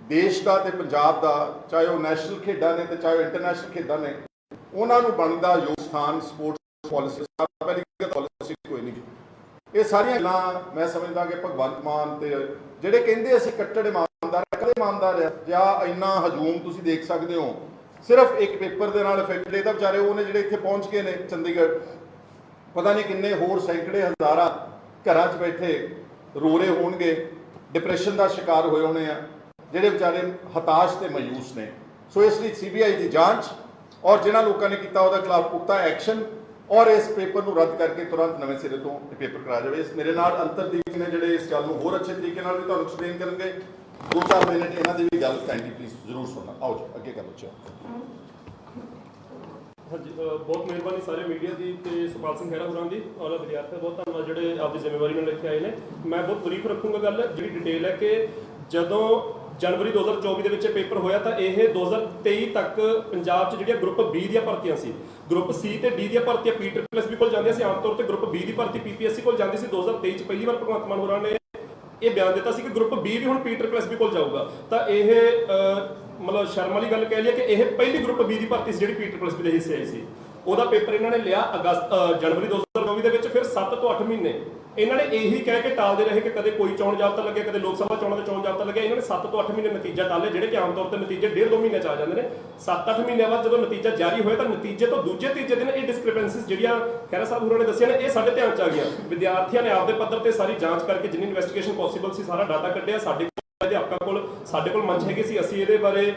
ਦੇਸ਼ ਦਾ ਤੇ ਪੰਜਾਬ ਦਾ, ਚਾਹੇ ਉਹ ਨੈਸ਼ਨਲ ਖੇਡਾਂ ਨੇ ਤੇ ਚਾਹੇ ਉਹ ਇੰਟਰਨੈਸ਼ਨਲ ਖੇਡਾਂ ਨੇ, ਉਹਨਾਂ ਨੂੰ ਬਣਦਾ ਯੋਗ ਸਥਾਨ ਸਪੋਰਟਸ ਪਾਲਿਸੀ ਪਹਿਲੀ ਪਾਲਿਸੀ ਕੋਈ ਨਹੀਂ। ਇਹ ਸਾਰੀਆਂ ਗੱਲਾਂ ਮੈਂ ਸਮਝਦਾ ਕਿ ਭਗਵੰਤ ਮਾਨ ਤੇ ਜਿਹੜੇ ਕਹਿੰਦੇ ਅਸੀਂ ਕੱਟੜ ਇਮਾਨਦਾਰ ਕਦੇ ਇਮਾਨਦਾਰ ਆ, ਜਾਂ ਇੰਨਾ ਹਜੂਮ ਤੁਸੀਂ ਦੇਖ ਸਕਦੇ ਹੋ, ਸਿਰਫ ਇੱਕ ਪੇਪਰ ਦੇ ਨਾਲ ਇਫੈਕਟਡ ਇਹ ਤਾਂ ਵਿਚਾਰੇ ਉਹ ਨੇ ਜਿਹੜੇ ਇੱਥੇ ਪਹੁੰਚ ਗਏ ਨੇ ਚੰਡੀਗੜ੍ਹ ਪਤਾ ਨਹੀਂ ਕਿੰਨੇ ਹੋਰ ਸੈਂਕੜੇ ਹਜ਼ਾਰਾਂ ਘਰਾਂ 'ਚ ਬੈਠੇ ਰੋ ਰਹੇ ਹੋਣਗੇ ਡਿਪਰੈਸ਼ਨ ਦਾ ਸ਼ਿਕਾਰ ਹੋਏ ਹੋਣੇ ਆ, ਜਿਹੜੇ ਵਿਚਾਰੇ ਹਤਾਸ਼ ਤੇ ਮਾਯੂਸ ਨੇ। ਸੋ ਇਸ ਲਈ ਸੀਬੀਆਈ ਦੀ ਜਾਂਚ ਔਰ ਜਿਨ੍ਹਾਂ ਲੋਕਾਂ ਨੇ ਕੀਤਾ ਉਹਦੇ ਖਿਲਾਫ ਪੁਖਤਾ ਐਕਸ਼ਨ ਔਰ ਇਸ ਪੇਪਰ ਨੂੰ ਰੱਦ ਕਰਕੇ ਤੁਰੰਤ ਨਵੇਂ ਸਿਰੇ ਤੋਂ ਇਹ ਪੇਪਰ ਕਰਾਇਆ ਜਾਵੇ। ਇਸ ਮੇਰੇ ਨਾਲ ਅੰਤਰਦੀਪ ਨੇ ਜਿਹੜੇ ਇਸ ਗੱਲ ਨੂੰ ਹੋਰ ਅੱਛੇ ਤਰੀਕੇ ਨਾਲ ਵੀ ਤੁਹਾਨੂੰ ਐਕਸਪਲੇਨ ਕਰਨਗੇ। ਦੋ ਚਾਰ ਮਿੰਟ ਇਹਨਾਂ ਦੀ ਵੀ ਗੱਲ ਕਾਈਂਡਲੀ ਪਲੀਜ਼ ਜ਼ਰੂਰ ਸੁਣਨਾ। ਆਓ ਜੀ, ਅੱਗੇ ਕਰੋ ਚਲੋ ਹਾਂਜੀ ਬਹੁਤ ਮਿਹਰਬਾਨੀ ਸਾਰੇ ਮੀਡੀਆ ਦੀ ਤੇ ਸੁਪਾਲ ਸਿੰਘ ਖਹਿਰਾ ਹੋਰਾਂ ਦੀ, ਔਰ ਵਿਦਿਆਰਥੀਆਂ ਬਹੁਤ ਧੰਨਵਾਦ ਜਿਹੜੇ ਆਪਦੀ ਜ਼ਿੰਮੇਵਾਰੀ ਮੈਨੂੰ ਲੈ ਕੇ ਆਏ ਨੇ। ਮੈਂ ਬਹੁਤ ਬਰੀਫ ਰੱਖੂੰਗਾ ਗੱਲ, ਜਿਹੜੀ ਡਿਟੇਲ ਹੈ ਕਿ ਜਦੋਂ ਜਨਵਰੀ 2024 ਦੇ ਵਿੱਚ ਇਹ ਪੇਪਰ ਹੋਇਆ ਤਾਂ ਇਹ 2023 ਤੱਕ ਪੰਜਾਬ 'ਚ ਜਿਹੜੀਆਂ ਗਰੁੱਪ B ਦੀਆਂ ਭਰਤੀਆਂ ਸੀ ਗਰੁੱਪ C ਤੇ D ਦੀਆਂ ਭਰਤੀਆਂ ਪੀਟਰ ਪਲੱਸ ਵੀ ਕੋਲ ਜਾਂਦੀਆਂ ਸੀ, ਆਮ ਤੌਰ ਤੇ ਗਰੁੱਪ B ਦੀ ਭਰਤੀ PPSC ਕੋਲ ਜਾਂਦੀ ਸੀ। 2023 'ਚ ਪਹਿਲੀ ਵਾਰ ਭਗਵੰਤ ਮਾਨ ਹੋਰਾਂ ਨੇ ਇਹ ਬਿਆਨ ਦਿੱਤਾ ਸੀ ਕਿ ਗਰੁੱਪ B ਵੀ ਹੁਣ ਪੀਟਰ ਪਲੱਸ ਵੀ ਕੋਲ ਜਾਊਗਾ। ਤਾਂ ਇਹ ਮਤਲਬ ਸ਼ਰਮ ਵਾਲੀ ਗੱਲ ਕਹਿ ਲਈਏ ਕਿ ਇਹ ਪਹਿਲੀ ਗਰੁੱਪ ਬੀ ਦੀ ਭਰਤੀ ਸੀ ਜਿਹੜੀ ਪੀਟਰ ਪਲੱਸ ਦੇ ਹਿੱਸੇ ਆਈ ਸੀ। ਉਹਦਾ ਪੇਪਰ ਇਹਨਾਂ ਨੇ ਲਿਆ ਅਗਸਤ ਅਹ, ਜਨਵਰੀ 2024 ਦੇ ਵਿੱਚ ਫਿਰ 7 ਤੋਂ 8 ਮਹੀਨੇ। ਇਹਨਾਂ ਨੇ ਇਹੀ ਕਹਿ ਕੇ ਟਾਲਦੇ ਰਹੇ ਕਿ ਕਦੇ ਕੋਈ ਚੋਣ ਜਾਬਤਾ ਲੱਗਿਆ ਕਦੇ ਲੋਕ ਸਭਾ ਚੋਣਾਂ ਦੇ ਚੋਣ ਜਾਬਤਾ ਲੱਗਿਆ। ਇਹਨਾਂ ਨੇ 7 ਤੋਂ 8 ਮਹੀਨੇ ਨਤੀਜਾ ਟਾਲੇ ਜਿਹੜੇ ਕਿ ਆਮ ਤੌਰ ਤੇ ਨਤੀਜੇ ਡੇਢ ਦੋ ਮਹੀਨੇ ਚ ਆ ਜਾਂਦੇ ਨੇ। 7-8 ਮਹੀਨਿਆਂ ਬਾਅਦ ਜਦੋਂ ਨਤੀਜਾ ਜਾਰੀ ਹੋਇਆ ਤਾਂ ਨਤੀਜੇ ਤੋਂ ਦੂਜੇ ਤੀਜੇ ਦਿਨ ਇਹ ਡਿਸਕ੍ਰਿਪੈਂਸੀਜ਼ ਜਿਹੜੀਆਂ ਖੈਰਾ ਸਾਹਿਬ ਹੋਰਾਂ ਨੇ ਦੱਸਿਆ ਨੇ ਇਹ ਸਾਡੇ ਧਿਆਨ ਚ ਆ ਗਈਆਂ। ਵਿਦਿਆਰਥੀਆਂ ਨੇ ਆਪਦੇ ਪੱਧਰ ਤੇ ਸਾਰੀ ਜਾਂਚ ਕਰਕੇ ਜਿੰਨੀ ਇਨਵੈਸਟੀਗੇਸ਼ਨ ਪੋਸੀਬਲ ਸੀ ਸਾਰਾ ਡਾਟਾ ਕੱਢਿਆ ਸਾਡੇ ਸਾਡੇ ਕੋਲ ਮੰਚ ਹੈਗੇ ਸੀ। ਅਸੀਂ ਇਹਦੇ ਬਾਰੇ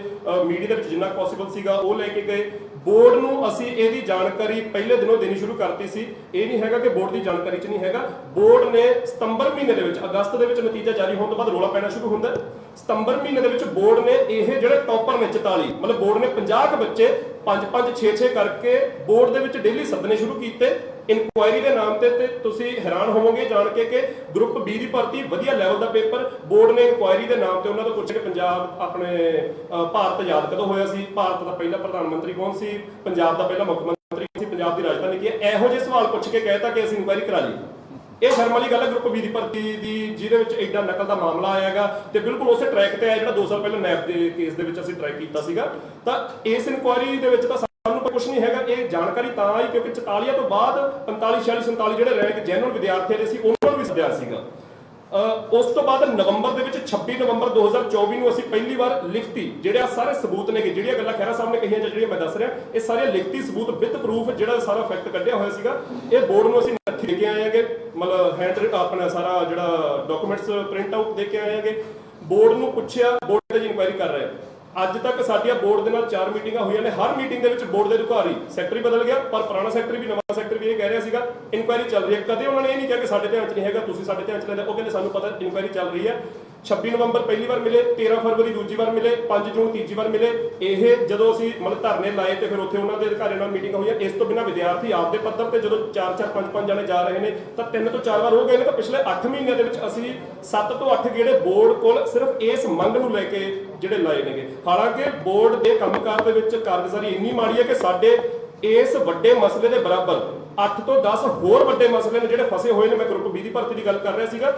ਮੀਡੀਆ ਦੇ ਵਿੱਚ ਜਿੰਨਾ ਪੋਸੀਬਲ ਸੀਗਾ, ਉਹ ਲੈ ਕੇ ਗਏ। ਬੋਰਡ ਨੂੰ ਅਸੀਂ ਇਹਦੀ ਜਾਣਕਾਰੀ ਪਹਿਲੇ ਦਿਨੋਂ ਦੇਣੀ ਸ਼ੁਰੂ ਕਰਤੀ ਸੀ। ਇਹ ਨਹੀਂ ਹੈਗਾ ਕਿ ਬੋਰਡ ਦੀ ਜਾਣਕਾਰੀ 'ਚ ਨਹੀਂ ਹੈਗਾ। ਬੋਰਡ ਨੇ ਸਤੰਬਰ ਮਹੀਨੇ ਦੇ ਵਿੱਚ, ਅਗਸਤ ਦੇ ਵਿੱਚ ਨਤੀਜਾ ਜਾਰੀ ਹੋਣ ਤੋਂ ਬਾਅਦ ਰੋਲਾ ਪੈਣਾ ਸ਼ੁਰੂ ਹੁੰਦਾ। ਸਤੰਬਰ ਮਹੀਨੇ ਦੇ ਵਿੱਚ ਬੋਰਡ ਨੇ ਇਹ ਜਿਹੜੇ ਟੌਪਰ ਨੇ 44 ਮਤਲਬ ਬੋਰਡ ਨੇ 50 ਕੁ ਬੱਚੇ 5 5 6 6 ਕਰਕੇ ਬੋਰਡ ਦੇ ਵਿੱਚ ਡੇਲੀ ਸੱਦਣੇ ਸ਼ੁਰੂ ਕੀਤੇ। ਇਨਕੁਆਇਰੀ ਦੇ ਨਾਮ ਤੇ ਤੇ ਤੁਸੀਂ ਹੈਰਾਨ ਹੋਵੋਗੇ ਜਾਣ ਕੇ ਕਿ ਗਰੁੱਪ ਬੀ ਦੀ ਭਰਤੀ ਵਧੀਆ ਲੈਵਲ ਦਾ ਪੇਪਰ ਬੋਰਡ ਨੇ ਇਨਕੁਆਇਰੀ ਦੇ ਨਾਮ ਤੇ ਉਹਨਾਂ ਤੋਂ ਪੁੱਛਿਆ ਕਿ ਪੰਜਾਬ ਆਪਣੇ ਭਾਰਤ ਆਜ਼ਾਦ ਕਦੋਂ ਹੋਇਆ ਸੀ? ਭਾਰਤ ਦਾ ਪਹਿਲਾ ਪ੍ਰਧਾਨ ਮੰਤਰੀ ਕੌਣ ਸੀ? ਪੰਜਾਬ ਦਾ ਪਹਿਲਾ ਮੁੱਖ ਮੰਤਰੀ ਸੀ? ਪੰਜਾਬ ਦੀ ਰਾਜਧਾਨੀ ਕੀ ਹੈ? ਇਹੋ ਜਿਹੇ ਸਵਾਲ ਪੁੱਛ ਕੇ ਕਹਿਤਾ ਕਿ ਅਸੀਂ ਇਨਕੁਆਇਰੀ ਕਰਾ ਲਈ। ਇਹ ਸ਼ਰਮ ਵਾਲੀ ਗੱਲ ਹੈ ਗਰੁੱਪ ਬੀ ਦੀ ਭਰਤੀ ਦੀ, ਜਿਹਦੇ ਵਿੱਚ ਐਡਾ ਨਕਲ ਦਾ ਮਾਮਲਾ ਆਇਆਗਾ ਤੇ ਬਿਲਕੁਲ ਉਸੇ ਟਰੈਕ ਤੇ ਆ ਜਿਹੜਾ 2 ਸਾਲ ਪਹਿਲਾਂ ਨੈਪ ਦੇ ਕੇਸ ਦੇ ਵਿੱਚ ਅਸੀਂ ਟਰੈਕ ਕੀਤਾ ਸੀਗਾ। ਤਾਂ ਇਸ ਇਨਕੁਆਇਰੀ ਦੇ ਵਿੱਚ ਤਾਂ ਕੁਝ ਨਹੀਂ ਹੈਗਾ। ਇਹ ਜਾਣਕਾਰੀ ਤਾਂ ਆਈ ਕਿਉਂਕਿ 44 ਤੋਂ ਬਾਅਦ 45 46 47 ਜਿਹੜੇ ਰੈਂਕ ਜੈਨੂਅਲ ਵਿਦਿਆਰਥੀ ਦੇ ਸੀ, ਉਹਨਾਂ ਨੂੰ ਵੀ ਸੱਦਿਆ ਸੀਗਾ। ਉਸ ਤੋਂ ਬਾਅਦ ਨਵੰਬਰ ਦੇ ਵਿੱਚ 26 ਨਵੰਬਰ 2024 ਨੂੰ ਅਸੀਂ ਪਹਿਲੀ ਵਾਰ ਲਿਖਤੀ ਜਿਹੜੇ ਆ ਸਾਰੇ ਸਬੂਤ ਨੇਗੇ ਜਿਹੜੀਆਂ ਗੱਲਾਂ ਖੈਰਾ ਸਾਹਿਬ ਨੇ ਕਹੀਆਂ ਜਾਂ ਜਿਹੜੀਆਂ ਮੈਂ ਦੱਸ ਰਿਹਾ, ਇਹ ਸਾਰੇ ਲਿਖਤੀ ਸਬੂਤ ਵਿਦ ਪ੍ਰੂਫ ਜਿਹੜਾ ਸਾਰਾ ਫੈਕਟ ਕੱਢਿਆ ਹੋਇਆ ਸੀਗਾ। ਇਹ ਬੋਰਡ ਨੂੰ ਅਸੀਂ ਨੱਥੀ ਦੇ ਕੇ ਆਏ ਹੈਗੇ, ਮਤਲਬ ਹੈਂਡ ਆਪਣਾ ਸਾਰਾ ਜਿਹੜਾ ਡਾਕੂਮੈਂਟਸ ਪ੍ਰਿੰਟ ਆਊਟ ਦੇ ਕੇ ਆਏ ਹੈਗੇ। ਬੋਰਡ ਨੂੰ ਪੁੱਛਿਆ ਬੋਰਡ ਦੀ ਇਨਕੁਆਇਰੀ ਕਰ ਰਹੇ। ਅੱਜ ਤੱਕ ਸਾਡੀਆਂ ਬੋਰਡ ਦੇ ਨਾਲ ਚਾਰ ਮੀਟਿੰਗਾਂ ਹੋਈਆਂ ਨੇ। ਹਰ ਮੀਟਿੰਗ ਦੇ ਵਿੱਚ ਬੋਰਡ ਦੇ ਅਧਿਕਾਰੀ ਸੈਕਟਰੀ ਬਦਲ ਗਿਆ, ਪਰ ਪੁਰਾਣਾ ਸੈਕਟਰੀ ਵੀ ਨਵਾਂ ਸੈਕਟਰੀ ਵੀ ਇਹ ਕਹਿ ਰਿਹਾ ਸੀਗਾ, ਇਨਕੁਆਇਰੀ ਚੱਲ ਰਹੀ ਹੈ। ਕਦੇ ਉਹਨਾਂ ਨੇ ਇਹ ਨਹੀਂ ਕਿਹਾ ਕਿ ਸਾਡੇ ਧਿਆਨ 'ਚ ਨਹੀਂ ਹੈਗਾ, ਤੁਸੀਂ ਸਾਡੇ ਧਿਆਨ 'ਚ ਲੈਂਦੇ ਉਹ ਕਹਿੰਦੇ, ਸਾਨੂੰ ਪਤਾ ਇਨਕੁਆਇਰੀ ਚੱਲ ਰਹੀ ਹੈ। 26 ਨਵੰਬਰ ਪਹਿਲੀ ਵਾਰ ਮਿਲੇ 13 ਫਰਵਰੀ ਦੂਜੀ ਵਾਰ ਮਿਲੇ 5 ਜੂਨ ਤੀਜੀ ਵਾਰ ਮਿਲੇ। ਇਹ ਜਦੋਂ ਅਸੀਂ ਮਤਲਬ ਧਰਨੇ ਲਾਏ ਤੇ ਫਿਰ ਉੱਥੇ ਉਹਨਾਂ ਦੇ ਅਧਿਕਾਰੀਆਂ ਨਾਲ ਮੀਟਿੰਗ ਹੋਈ ਹੈ ਇਸ ਤੋਂ ਬਿਨਾਂ ਵਿਦਿਆਰਥੀ ਆਪਦੇ ਪੱਧਰ ਤੇ ਜਦੋਂ 4 4 5 5 ਜਾਣੇ ਜਾ ਰਹੇ ਨੇ, ਤਾਂ ਤਿੰਨ ਤੋਂ ਚਾਰ ਵਾਰ ਹੋ ਗਏ ਨੇ ਤਾਂ ਪਿਛਲੇ 8 ਮਹੀਨਿਆਂ ਦੇ ਵਿੱਚ ਅਸੀਂ 7 ਤੋਂ 8 ਗੇੜੇ ਬੋਰਡ ਕੋਲ ਸਿਰਫ ਇਸ ਮੰਗ ਨੂੰ ਲੈ ਕੇ ਜਿਹੜੇ ਲਾਏ ਨੇਗੇ। ਹਾਲਾਂਕਿ ਬੋਰਡ ਦੇ ਕੰਮਕਾਰ ਦੇ ਵਿੱਚ ਕਾਰਗੁਜ਼ਾਰੀ ਇੰਨੀ ਮਾੜੀ ਹੈ ਕਿ ਸਾਡੇ ਇਸ ਵੱਡੇ ਮਸਲੇ ਦੇ ਬਰਾਬਰ 8 ਤੋਂ 10 ਹੋਰ ਵੱਡੇ ਮਸਲੇ ਨੇ ਜਿਹੜੇ ਫਸੇ ਹੋਏ ਨੇ। ਮੈਂ ਗਰੁੱਪ ਬੀ ਦੀ ਭਰਤੀ ਦੀ ਗੱਲ ਕਰ ਰਿਹਾ ਸੀਗਾ।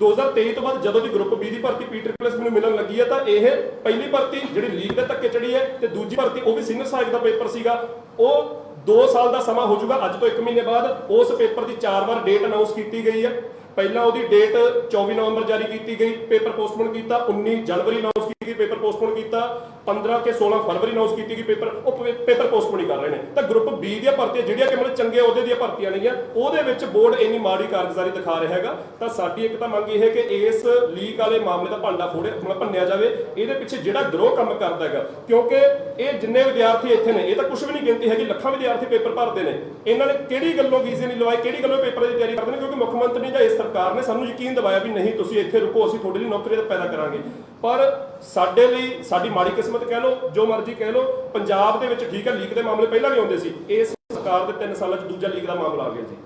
2023 ਤੋਂ ਬਾਅਦ ਜਦੋਂ ਦੀ ਗਰੁੱਪ ਬੀ ਦੀ ਭਰਤੀ ਪੀਟਰ ਪਲਸ ਮੈਨੂੰ ਮਿਲਣ ਲੱਗੀ ਹੈ, ਤਾਂ ਇਹ ਪਹਿਲੀ ਭਰਤੀ ਜਿਹੜੀ ਲੀਗ ਦੇ ਧੱਕੇ ਚੜੀ ਹੈ ਤੇ ਦੂਜੀ ਭਰਤੀ ਉਹ ਵੀ ਸੀਨੀਅਰ ਸਹਾਇਕ ਦਾ ਪੇਪਰ ਸੀਗਾ। ਉਹ 2 ਸਾਲ ਦਾ ਸਮਾਂ ਹੋ ਜਾਊਗਾ। ਅੱਜ ਤੋਂ 1 ਮਹੀਨੇ ਬਾਅਦ ਉਸ ਪੇਪਰ ਦੀ 4 ਵਾਰ ਡੇਟ ਅਨਾਉਂਸ ਕੀਤੀ ਗਈ ਹੈ। ਪਹਿਲਾਂ ਉਹਦੀ ਡੇਟ 24 ਨਵੰਬਰ ਜਾਰੀ ਕੀਤੀ ਗਈ, ਪੇਪਰ ਪੋਸਟਪੋਨ ਕੀਤਾ 19 ਜਨਵਰੀ ਅਨਾਉਂਸ ਗਈ ਪੇਪਰ ਪੋਸਟਪੋਨ ਕੀਤਾ? 15 ਕੇ 16 ਫਰਵਰੀ ਅਨਾਉਂਸ ਕੀਤੀ ਗਈ ਪੇਪਰ, ਉਹ ਪੇਪਰ ਪੋਸਟਪੋਨ ਹੀ ਕਰ ਰਹੇ ਨੇ। ਤਾਂ ਗਰੁੱਪ ਬੀ ਦੀਆਂ ਭਰਤੀਆਂ, ਜਿਹੜੀਆਂ ਕਿ ਮਤਲਬ ਚੰਗੇ ਅਹੁਦੇ ਦੀਆਂ ਭਰਤੀਆਂ ਨੇਗੀਆਂ, ਉਹਦੇ ਵਿੱਚ ਬੋਰਡ ਇੰਨੀ ਮਾੜੀ ਕਾਰਗੁਜ਼ਾਰੀ ਦਿਖਾ ਰਿਹਾ ਹੈਗਾ। ਤਾਂ ਸਾਡੀ ਇੱਕ ਤਾਂ ਮੰਗ ਇਹ ਹੈ ਕਿ ਇਸ ਲੀਕ ਵਾਲੇ ਮਾਮਲੇ ਦਾ ਭਾਂਡਾ ਫੋੜੇ, ਮਤਲਬ ਭੰਨਿਆ ਜਾਵੇ। ਇਹਦੇ ਪਿੱਛੇ ਜਿਹੜਾ ਗਰੋਹ ਕੰਮ ਕਰਦਾ ਹੈਗਾ, ਕਿਉਂਕਿ ਇਹ ਜਿੰਨੇ ਵਿਦਿਆਰਥੀ ਇੱਥੇ ਨੇ, ਇਹ ਤਾਂ ਕੁਝ ਵੀ ਨਹੀਂ ਗਿਣਤੀ ਹੈਗੀ, ਲੱਖਾਂ ਵਿਦਿਆਰਥੀ ਪੇਪਰ ਭਰਦੇ ਨੇ। ਇਹਨਾਂ ਨੇ ਕਿਹੜੀ ਗੱਲੋਂ ਵੀਜ਼ੇ ਨਹੀਂ ਲਵਾਏ, ਕਿਹੜੀ ਗੱਲੋਂ ਪੇਪਰ ਦੀ ਤਿਆਰੀ ਕਰਦੇ ਨੇ, ਕਿਉਂਕਿ ਮੁੱਖ ਮੰਤਰੀ ਜਾਂ ਇਸ ਸਰਕਾਰ ਨੇ ਸਾਨੂੰ ਯਕੀਨ ਦਿਵਾਇਆ ਵੀ ਨਹੀਂ, ਤੁਸੀਂ ਇੱਥੇ ਰੁਕੋ, ਅਸੀਂ ਤੁਹਾਡੇ ਲਈ ਨੌਕਰੀ ਪੈਦਾ ਕਰਾਂਗੇ। ਪਰ ਸਾਡੇ ਲਈ, ਸਾਡੀ ਮਾੜੀ ਕਿਸਮਤ ਕਹਿ ਲਓ, ਜੋ ਮਰਜ਼ੀ ਕਹਿ ਲਓ, ਪੰਜਾਬ ਦੇ ਵਿੱਚ ਠੀਕ ਹੈ, ਲੀਕ ਦੇ ਮਾਮਲੇ ਪਹਿਲਾਂ ਵੀ ਆਉਂਦੇ ਸੀ। ਇਸ ਸਰਕਾਰ ਦੇ 3 ਸਾਲਾਂ 'ਚ ਦੂਜਾ ਲੀਕ ਦਾ ਮਾਮਲਾ ਆ ਗਿਆ ਜੀ।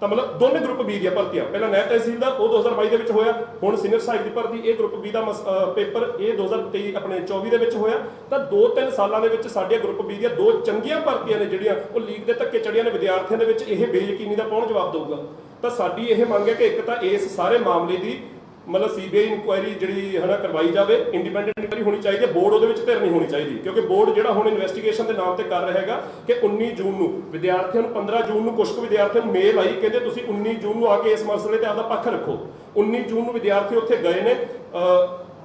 ਤਾਂ ਮਤਲਬ ਦੋਨੇ ਗਰੁੱਪ ਬੀ ਦੀਆਂ ਭਰਤੀਆਂ, ਪਹਿਲਾਂ ਨੈਬ ਤਹਿਸੀਲ ਦਾ, ਉਹ 2022 ਦੇ ਵਿੱਚ ਹੋਇਆ, ਹੁਣ ਸੀਨੀਅਰ ਸਹਾਇਕ ਦੀ ਭਰਤੀ, ਇਹ ਗਰੁੱਪ ਬੀ ਦਾ ਮਸ- ਅਹ ਪੇਪਰ ਇਹ 2023 ਆਪਣੇ 24 ਦੇ ਵਿੱਚ ਹੋਇਆ। ਤਾਂ 2-3 ਸਾਲਾਂ ਦੇ ਵਿੱਚ ਸਾਡੀਆਂ ਗਰੁੱਪ ਬੀ ਦੀਆਂ ਦੋ ਚੰਗੀਆਂ ਭਰਤੀਆਂ ਨੇ ਜਿਹੜੀਆਂ, ਉਹ ਲੀਕ ਦੇ ਧੱਕੇ ਚੜੀਆਂ ਨੇ, ਵਿਦਿਆਰਥੀਆਂ ਦੇ ਵਿੱਚ ਇਹ ਬੇਯਕੀਨੀ ਦਾ ਕੌਣ ਜਵਾਬ ਦੇਊਗਾ? ਤਾਂ ਸਾਡੀ ਇਹ ਮੰਗ ਹੈ ਕਿ ਇੱਕ ਤਾਂ ਇਸ ਸਾਰੇ ਮਾਮਲੇ ਦੀ ਮਤਲਬ ਸੀਬੀਆਈ ਇਨਕੁਆਇਰੀ ਜਿਹੜੀ ਹਨਾ ਕਰਵਾਈ ਜਾਵੇ ਇੰਡੀਪੈਂਡੈਂਟ ਇਨਕੁਆਇਰੀ ਹੋਣੀ ਚਾਹੀਦੀ ਹੈ ਬੋਰਡ ਉਹਦੇ ਵਿੱਚ ਧਿਰ ਨਹੀਂ ਹੋਣੀ ਚਾਹੀਦੀ, ਕਿਉਂਕਿ ਬੋਰਡ ਜਿਹੜਾ ਹੁਣ ਇਨਵੈਸਟੀਗੇਸ਼ਨ ਦੇ ਨਾਮ ਤੇ ਕਰ ਰਿਹਾ ਹੈਗਾ ਕਿ 19 ਜੂਨ ਨੂੰ, ਵਿਦਿਆਰਥੀਆਂ ਨੂੰ 15 ਜੂਨ ਨੂੰ ਕੁਝ ਕੁ ਵਿਦਿਆਰਥੀਆਂ ਨੂੰ ਮੇਲ ਆਈ, ਕਹਿੰਦੇ ਤੁਸੀਂ 19 ਜੂਨ ਨੂੰ ਆ ਕੇ ਇਸ ਮਸਲੇ ਤੇ ਆਪਦਾ ਪੱਖ ਰੱਖੋ। 19 ਜੂਨ ਨੂੰ ਵਿਦਿਆਰਥੀ ਉੱਥੇ ਗਏ ਨੇ